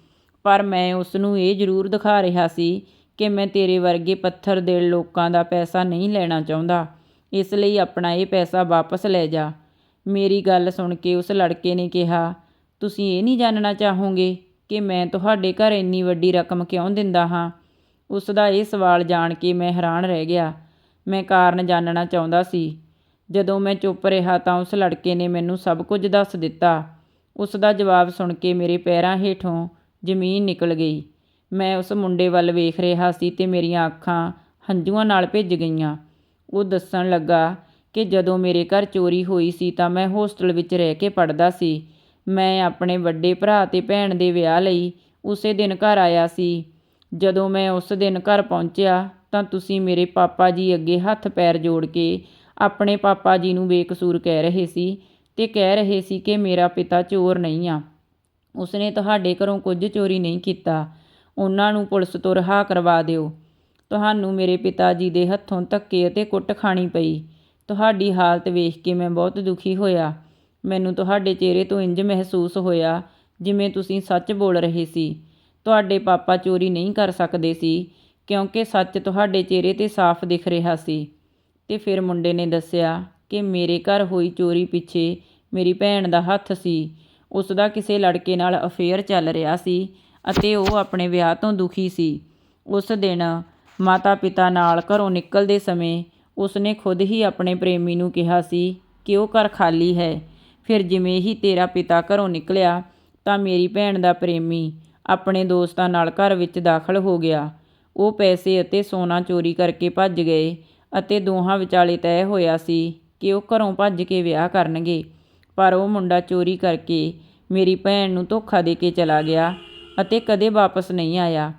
ਪਰ ਮੈਂ ਉਸ ਨੂੰ ਇਹ ਜ਼ਰੂਰ ਦਿਖਾ ਰਿਹਾ ਸੀ ਕਿ ਮੈਂ ਤੇਰੇ ਵਰਗੇ ਪੱਥਰ ਦਿਲ ਲੋਕਾਂ ਦਾ ਪੈਸਾ ਨਹੀਂ ਲੈਣਾ ਚਾਹੁੰਦਾ। ਇਸ ਲਈ ਆਪਣਾ ਇਹ ਪੈਸਾ ਵਾਪਸ ਲੈ ਜਾ। ਮੇਰੀ ਗੱਲ ਸੁਣ ਕੇ ਉਸ ਲੜਕੇ ਨੇ ਕਿਹਾ, ਤੁਸੀਂ ਇਹ ਨਹੀਂ ਜਾਣਨਾ ਚਾਹੋਗੇ ਕਿ ਮੈਂ ਤੁਹਾਡੇ ਘਰ ਇੰਨੀ ਵੱਡੀ ਰਕਮ ਕਿਉਂ ਦਿੰਦਾ ਹਾਂ? ਉਸ ਦਾ ਇਹ ਸਵਾਲ ਜਾਣ ਕੇ ਮੈਂ ਹੈਰਾਨ ਰਹਿ ਗਿਆ। ਮੈਂ ਕਾਰਨ ਜਾਣਨਾ ਚਾਹੁੰਦਾ ਸੀ। ਜਦੋਂ ਮੈਂ ਚੁੱਪ ਰਿਹਾ ਤਾਂ ਉਸ ਲੜਕੇ ਨੇ ਮੈਨੂੰ ਸਭ ਕੁਝ ਦੱਸ ਦਿੱਤਾ। ਉਸ ਦਾ ਜਵਾਬ ਸੁਣ ਕੇ ਮੇਰੇ ਪੈਰਾਂ ਹੇਠੋਂ ਜ਼ਮੀਨ ਨਿਕਲ ਗਈ। ਮੈਂ ਉਸ ਮੁੰਡੇ ਵੱਲ ਵੇਖ ਰਿਹਾ ਸੀ ਤੇ ਮੇਰੀਆਂ ਅੱਖਾਂ ਹੰਝੂਆਂ ਨਾਲ ਭਿੱਜ ਗਈਆਂ। ਉਹ ਦੱਸਣ ਲੱਗਾ ਕਿ ਜਦੋਂ ਮੇਰੇ ਘਰ ਚੋਰੀ ਹੋਈ ਸੀ ਤਾਂ ਮੈਂ ਹੋਸਟਲ ਵਿੱਚ ਰਹਿ ਕੇ ਪੜ੍ਹਦਾ ਸੀ। ਮੈਂ ਆਪਣੇ ਵੱਡੇ ਭਰਾ ਅਤੇ ਭੈਣ ਦੇ ਵਿਆਹ ਲਈ ਉਸੇ ਦਿਨ ਘਰ ਆਇਆ ਸੀ। ਜਦੋਂ ਮੈਂ ਉਸ ਦਿਨ ਘਰ ਪਹੁੰਚਿਆ ਤਾਂ ਤੁਸੀਂ ਮੇਰੇ ਪਾਪਾ ਜੀ ਅੱਗੇ ਹੱਥ ਪੈਰ ਜੋੜ ਕੇ ਆਪਣੇ ਪਾਪਾ ਜੀ ਨੂੰ ਬੇਕਸੂਰ ਕਹਿ ਰਹੇ ਸੀ ਤੇ ਕਹਿ ਰਹੇ ਸੀ ਕਿ ਮੇਰਾ ਪਿਤਾ ਚੋਰ ਨਹੀਂ ਆ। ਉਸਨੇ ਤੁਹਾਡੇ ਘਰੋਂ ਕੁਝ ਚੋਰੀ ਨਹੀਂ ਕੀਤਾ। ਉਹਨਾਂ ਨੂੰ ਪੁਲਿਸ ਤੋਂ ਰਿਹਾ ਕਰਵਾ ਦਿਓ। ਤੁਹਾਨੂੰ ਮੇਰੇ ਪਿਤਾ ਜੀ ਦੇ ਹੱਥੋਂ ਧੱਕੇ ਅਤੇ ਕੁੱਟ ਖਾਣੀ ਪਈ। ਤੁਹਾਡੀ ਹਾਲਤ ਵੇਖ ਕੇ ਮੈਂ ਬਹੁਤ ਦੁਖੀ ਹੋਇਆ। ਮੈਨੂੰ ਤੁਹਾਡੇ ਚਿਹਰੇ ਤੋਂ ਇੰਜ ਮਹਿਸੂਸ ਹੋਇਆ ਜਿਵੇਂ ਤੁਸੀਂ ਸੱਚ ਬੋਲ ਰਹੇ ਸੀ। ਤੁਹਾਡੇ ਪਾਪਾ ਚੋਰੀ ਨਹੀਂ ਕਰ ਸਕਦੇ ਸੀ, ਕਿਉਂਕਿ ਸੱਚ ਤੁਹਾਡੇ ਚਿਹਰੇ ਤੇ ਸਾਫ਼ ਦਿਖ ਰਿਹਾ ਸੀ। ਤੇ ਫਿਰ ਮੁੰਡੇ ਨੇ ਦੱਸਿਆ ਕਿ ਮੇਰੇ ਘਰ ਹੋਈ ਚੋਰੀ ਪਿੱਛੇ ਮੇਰੀ ਭੈਣ ਦਾ ਹੱਥ ਸੀ। ਉਸ ਦਾ ਕਿਸੇ ਲੜਕੇ ਨਾਲ ਅਫੇਅਰ ਚੱਲ ਰਿਹਾ ਸੀ ਅਤੇ ਉਹ ਆਪਣੇ ਵਿਆਹ ਤੋਂ ਦੁਖੀ ਸੀ। ਉਸ ਦਿਨ ਮਾਤਾ ਪਿਤਾ ਨਾਲ ਘਰੋਂ ਨਿਕਲਦੇ ਸਮੇਂ ਉਸਨੇ ਖੁਦ ਹੀ ਆਪਣੇ ਪ੍ਰੇਮੀ ਨੂੰ ਕਿਹਾ ਸੀ ਕਿ ਉਹ ਘਰ ਖਾਲੀ ਹੈ। ਫਿਰ ਜਿਵੇਂ ਹੀ ਤੇਰਾ ਪਿਤਾ ਘਰੋਂ ਨਿਕਲਿਆ ਤਾਂ ਮੇਰੀ ਭੈਣ ਦਾ ਪ੍ਰੇਮੀ ਆਪਣੇ ਦੋਸਤਾਂ ਨਾਲ ਘਰ ਵਿੱਚ ਦਾਖਲ ਹੋ ਗਿਆ। ਉਹ ਪੈਸੇ ਅਤੇ ਸੋਨਾ ਚੋਰੀ ਕਰਕੇ ਭੱਜ ਗਏ ਅਤੇ ਦੋਹਾਂ ਵਿਚਾਲੇ ਤੈਅ ਹੋਇਆ ਸੀ ਕਿ ਉਹ ਘਰੋਂ ਭੱਜ ਕੇ ਵਿਆਹ ਕਰਨਗੇ। ਪਰ ਉਹ ਮੁੰਡਾ ਚੋਰੀ ਕਰਕੇ ਮੇਰੀ ਭੈਣ ਨੂੰ ਧੋਖਾ ਦੇ ਕੇ ਚਲਾ ਗਿਆ ਅਤੇ ਕਦੇ ਵਾਪਸ ਨਹੀਂ ਆਇਆ।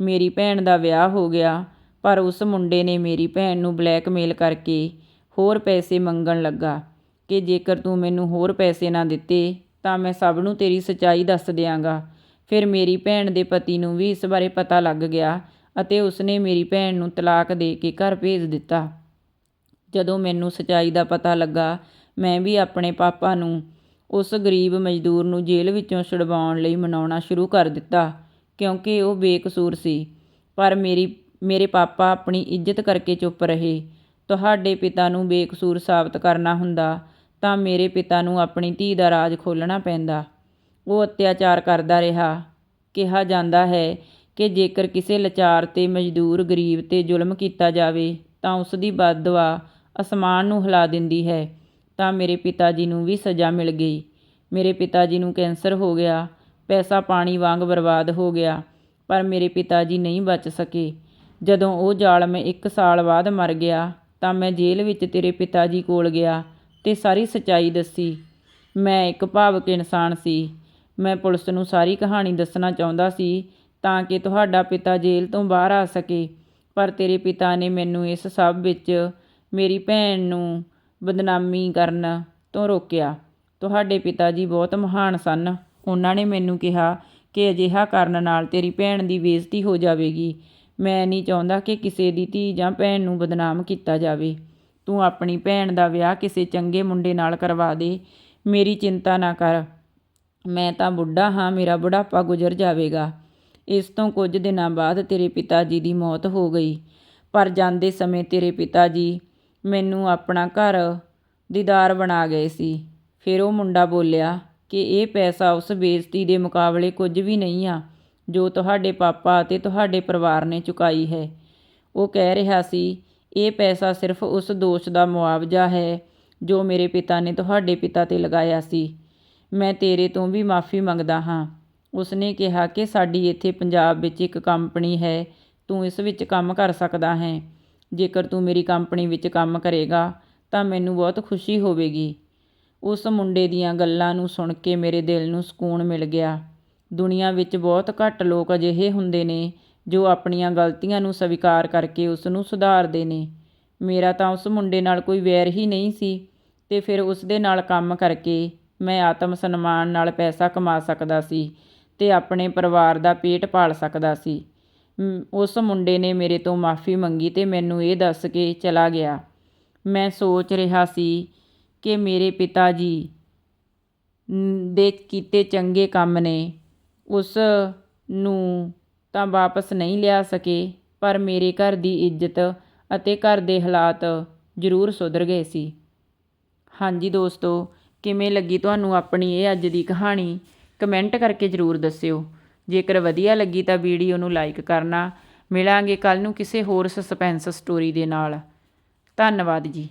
ਮੇਰੀ ਭੈਣ ਦਾ ਵਿਆਹ ਹੋ ਗਿਆ, ਪਰ ਉਸ ਮੁੰਡੇ ਨੇ ਮੇਰੀ ਭੈਣ ਨੂੰ ਬਲੈਕਮੇਲ ਕਰਕੇ ਹੋਰ ਪੈਸੇ ਮੰਗਣ ਲੱਗਾ ਕਿ ਜੇਕਰ ਤੂੰ ਮੈਨੂੰ ਹੋਰ ਪੈਸੇ ਨਾ ਦਿੱਤੇ, ਤਾਂ ਮੈਂ ਸਭ ਨੂੰ ਤੇਰੀ ਸੱਚਾਈ ਦੱਸ ਦਿਆਂਗਾ। ਫਿਰ ਮੇਰੀ ਭੈਣ ਦੇ ਪਤੀ ਨੂੰ ਵੀ ਇਸ ਬਾਰੇ ਪਤਾ ਲੱਗ ਗਿਆ ਅਤੇ ਉਸਨੇ ਮੇਰੀ ਭੈਣ ਨੂੰ ਤਲਾਕ ਦੇ ਕੇ ਘਰ ਭੇਜ ਦਿੱਤਾ। ਜਦੋਂ ਮੈਨੂੰ ਸੱਚਾਈ ਦਾ ਪਤਾ ਲੱਗਾ, ਮੈਂ ਵੀ ਆਪਣੇ ਪਾਪਾ ਨੂੰ ਉਸ ਗਰੀਬ ਮਜ਼ਦੂਰ ਨੂੰ ਜੇਲ੍ਹ ਵਿੱਚੋਂ ਛੁਡਵਾਉਣ ਲਈ ਮਨਾਉਣਾ ਸ਼ੁਰੂ ਕਰ ਦਿੱਤਾ। ਕਿਉਂਕਿ ਉਹ ਬੇਕਸੂਰ ਸੀ। ਪਰ ਮੇਰੀ, ਮੇਰੇ ਪਾਪਾ ਆਪਣੀ ਇੱਜ਼ਤ ਕਰਕੇ ਚੁੱਪ ਰਹੇ। ਤੁਹਾਡੇ ਪਿਤਾ ਨੂੰ ਬੇਕਸੂਰ ਸਾਬਤ ਕਰਨਾ ਹੁੰਦਾ, ਤਾਂ ਮੇਰੇ ਪਿਤਾ ਨੂੰ ਆਪਣੀ ਧੀ ਦਾ ਰਾਜ ਖੋਲ੍ਹਣਾ ਪੈਂਦਾ। ਉਹ ਅਤਿਆਚਾਰ ਕਰਦਾ ਰਿਹਾ। ਕਿਹਾ ਜਾਂਦਾ ਹੈ ਕਿ ਜੇਕਰ ਕਿਸੇ ਲਾਚਾਰ ਤੇ ਮਜ਼ਦੂਰ, ਗਰੀਬ ਤੇ ਜ਼ੁਲਮ ਕੀਤਾ ਜਾਵੇ, ਤਾਂ ਉਸ ਦੀ ਬਦਦੁਆ ਅਸਮਾਨ ਨੂੰ ਹਿਲਾ ਦਿੰਦੀ ਹੈ। ਤਾਂ ਮੇਰੇ ਪਿਤਾ ਜੀ ਨੂੰ ਵੀ ਸਜ਼ਾ ਮਿਲ ਗਈ। ਮੇਰੇ ਪਿਤਾ ਜੀ ਨੂੰ ਕੈਂਸਰ ਹੋ ਗਿਆ। ਪੈਸਾ ਪਾਣੀ ਵਾਂਗ ਬਰਬਾਦ ਹੋ ਗਿਆ, ਪਰ ਮੇਰੇ ਪਿਤਾ ਜੀ ਨਹੀਂ ਬਚ ਸਕੇ। ਜਦੋਂ ਉਹ ਜ਼ਾਲਮ ਇੱਕ ਸਾਲ ਬਾਅਦ ਮਰ ਗਿਆ, ਤਾਂ ਮੈਂ ਜੇਲ੍ਹ ਵਿੱਚ ਤੇਰੇ ਪਿਤਾ ਜੀ ਕੋਲ ਗਿਆ ਤੇ ਸਾਰੀ ਸੱਚਾਈ ਦੱਸੀ। ਮੈਂ ਇੱਕ ਭਾਵਕ ਇਨਸਾਨ ਸੀ। ਮੈਂ ਪੁਲਿਸ ਨੂੰ ਸਾਰੀ ਕਹਾਣੀ ਦੱਸਣਾ ਚਾਹੁੰਦਾ ਸੀ ਤਾਂ ਕਿ ਤੁਹਾਡਾ ਪਿਤਾ ਜੇਲ੍ਹ ਤੋਂ ਬਾਹਰ ਆ ਸਕੇ, ਪਰ ਤੇਰੇ ਪਿਤਾ ਨੇ ਮੈਨੂੰ ਇਸ ਸਭ ਵਿੱਚ ਮੇਰੀ ਭੈਣ ਨੂੰ ਬਦਨਾਮੀ ਕਰਨ ਤੋਂ ਰੋਕਿਆ। ਤੁਹਾਡੇ ਪਿਤਾ ਜੀ ਬਹੁਤ ਮਹਾਨ ਸਨ। ਉਹਨਾਂ ਨੇ ਮੈਨੂੰ ਕਿਹਾ ਕਿ ਅਜਿਹਾ ਕਰਨ ਨਾਲ ਤੇਰੀ ਭੈਣ ਦੀ ਬੇਇੱਜ਼ਤੀ ਹੋ ਜਾਵੇਗੀ। ਮੈਂ ਨਹੀਂ ਚਾਹੁੰਦਾ ਕਿ ਕਿਸੇ ਦੀ ਧੀ ਜਾਂ ਭੈਣ ਨੂੰ ਬਦਨਾਮ ਕੀਤਾ ਜਾਵੇ। ਤੂੰ ਆਪਣੀ ਭੈਣ ਦਾ ਵਿਆਹ ਕਿਸੇ ਚੰਗੇ ਮੁੰਡੇ ਨਾਲ ਕਰਵਾ ਦੇ। ਮੇਰੀ ਚਿੰਤਾ ਨਾ ਕਰ। ਮੈਂ ਤਾਂ ਬੁੱਢਾ ਹਾਂ, ਮੇਰਾ ਬੁਢਾਪਾ ਗੁਜ਼ਰ ਜਾਵੇਗਾ। ਇਸ ਤੋਂ ਕੁਝ ਦਿਨਾਂ ਬਾਅਦ ਤੇਰੇ ਪਿਤਾ ਜੀ ਦੀ ਮੌਤ ਹੋ ਗਈ। ਪਰ ਜਾਂਦੇ ਸਮੇਂ ਤੇਰੇ ਪਿਤਾ ਜੀ ਮੈਨੂੰ ਆਪਣਾ ਘਰ, ਦੀਦਾਰ ਬਣਾ ਗਏ ਸੀ। ਫਿਰ ਉਹ ਮੁੰਡਾ ਬੋਲਿਆ ਕਿ ਇਹ ਪੈਸਾ ਉਸ ਬੇਇੱਜ਼ਤੀ ਦੇ ਮੁਕਾਬਲੇ ਕੁਝ ਵੀ ਨਹੀਂ ਆ, ਜੋ ਤੁਹਾਡੇ ਪਾਪਾ ਅਤੇ ਤੁਹਾਡੇ ਪਰਿਵਾਰ ਨੇ ਚੁਕਾਈ ਹੈ। ਉਹ ਕਹਿ ਰਿਹਾ ਸੀ, ਇਹ ਪੈਸਾ ਸਿਰਫ ਉਸ ਦੋਸ਼ ਦਾ ਮੁਆਵਜ਼ਾ ਹੈ, ਜੋ ਮੇਰੇ ਪਿਤਾ ਨੇ ਤੁਹਾਡੇ ਪਿਤਾ ਤੇ ਲਗਾਇਆ ਸੀ। ਮੈਂ ਤੇਰੇ ਤੋਂ ਵੀ ਮਾਫੀ ਮੰਗਦਾ ਹਾਂ। ਉਸਨੇ ਕਿਹਾ ਕਿ ਸਾਡੀ ਇੱਥੇ ਪੰਜਾਬ ਵਿੱਚ ਇੱਕ ਕੰਪਨੀ ਹੈ, ਤੂੰ ਇਸ ਵਿੱਚ ਕੰਮ ਕਰ ਸਕਦਾ ਹੈ। ਜੇਕਰ ਤੂੰ ਮੇਰੀ ਕੰਪਨੀ ਵਿੱਚ ਕੰਮ ਕਰੇਗਾ, ਤਾਂ ਮੈਨੂੰ ਬਹੁਤ ਖੁਸ਼ੀ ਹੋਵੇਗੀ। ਉਸ ਮੁੰਡੇ ਦੀਆਂ ਗੱਲਾਂ ਨੂੰ ਸੁਣ ਕੇ ਮੇਰੇ ਦਿਲ ਨੂੰ ਸਕੂਨ ਮਿਲ ਗਿਆ। ਦੁਨੀਆ ਵਿੱਚ ਬਹੁਤ ਘੱਟ ਲੋਕ ਅਜਿਹੇ ਹੁੰਦੇ ਨੇ ਜੋ ਆਪਣੀਆਂ ਗਲਤੀਆਂ ਨੂੰ ਸਵੀਕਾਰ ਕਰਕੇ ਉਸ ਨੂੰ ਸੁਧਾਰਦੇ ਨੇ। ਮੇਰਾ ਤਾਂ ਉਸ ਮੁੰਡੇ ਨਾਲ ਕੋਈ ਵੈਰ ਹੀ ਨਹੀਂ ਸੀ ਤੇ ਫਿਰ ਉਸ ਦੇ ਨਾਲ ਕੰਮ ਕਰਕੇ ਮੈਂ ਆਤਮ ਸਨਮਾਨ ਨਾਲ ਪੈਸਾ ਕਮਾ ਸਕਦਾ ਸੀ ਤੇ ਆਪਣੇ ਪਰਿਵਾਰ ਦਾ ਪੇਟ ਪਾਲ ਸਕਦਾ ਸੀ। ਉਸ ਮੁੰਡੇ ਨੇ ਮੇਰੇ ਤੋਂ ਮਾਫੀ ਮੰਗੀ ਤੇ ਮੈਨੂੰ ਇਹ ਦੱਸ ਕੇ ਚਲਾ ਗਿਆ। ਮੈਂ ਸੋਚ ਰਿਹਾ ਸੀ ਕਿ ਮੇਰੇ ਪਿਤਾ ਜੀ ਦੇ ਕੀਤੇ ਚੰਗੇ ਕੰਮ ਨੇ, ਉਸ ਨੂੰ ਤਾਂ ਵਾਪਸ ਨਹੀਂ ਲਿਆ ਸਕੇ, ਪਰ ਮੇਰੇ ਘਰ ਦੀ ਇੱਜ਼ਤ ਅਤੇ ਘਰ ਦੇ ਹਾਲਾਤ ਜ਼ਰੂਰ ਸੁਧਰ ਗਏ ਸੀ। ਹਾਂਜੀ ਦੋਸਤੋ, ਕਿਵੇਂ ਲੱਗੀ ਤੁਹਾਨੂੰ ਆਪਣੀ ਇਹ ਅੱਜ ਦੀ ਕਹਾਣੀ? ਕਮੈਂਟ ਕਰਕੇ ਜ਼ਰੂਰ ਦੱਸਿਓ। ਜੇਕਰ ਵਧੀਆ ਲੱਗੀ ਤਾਂ ਵੀਡੀਓ ਨੂੰ ਲਾਈਕ ਕਰਨਾ। ਮਿਲਾਂਗੇ ਕੱਲ ਨੂੰ ਕਿਸੇ ਹੋਰ ਸਸਪੈਂਸ ਸਟੋਰੀ ਦੇ ਨਾਲ। ਧੰਨਵਾਦ ਜੀ।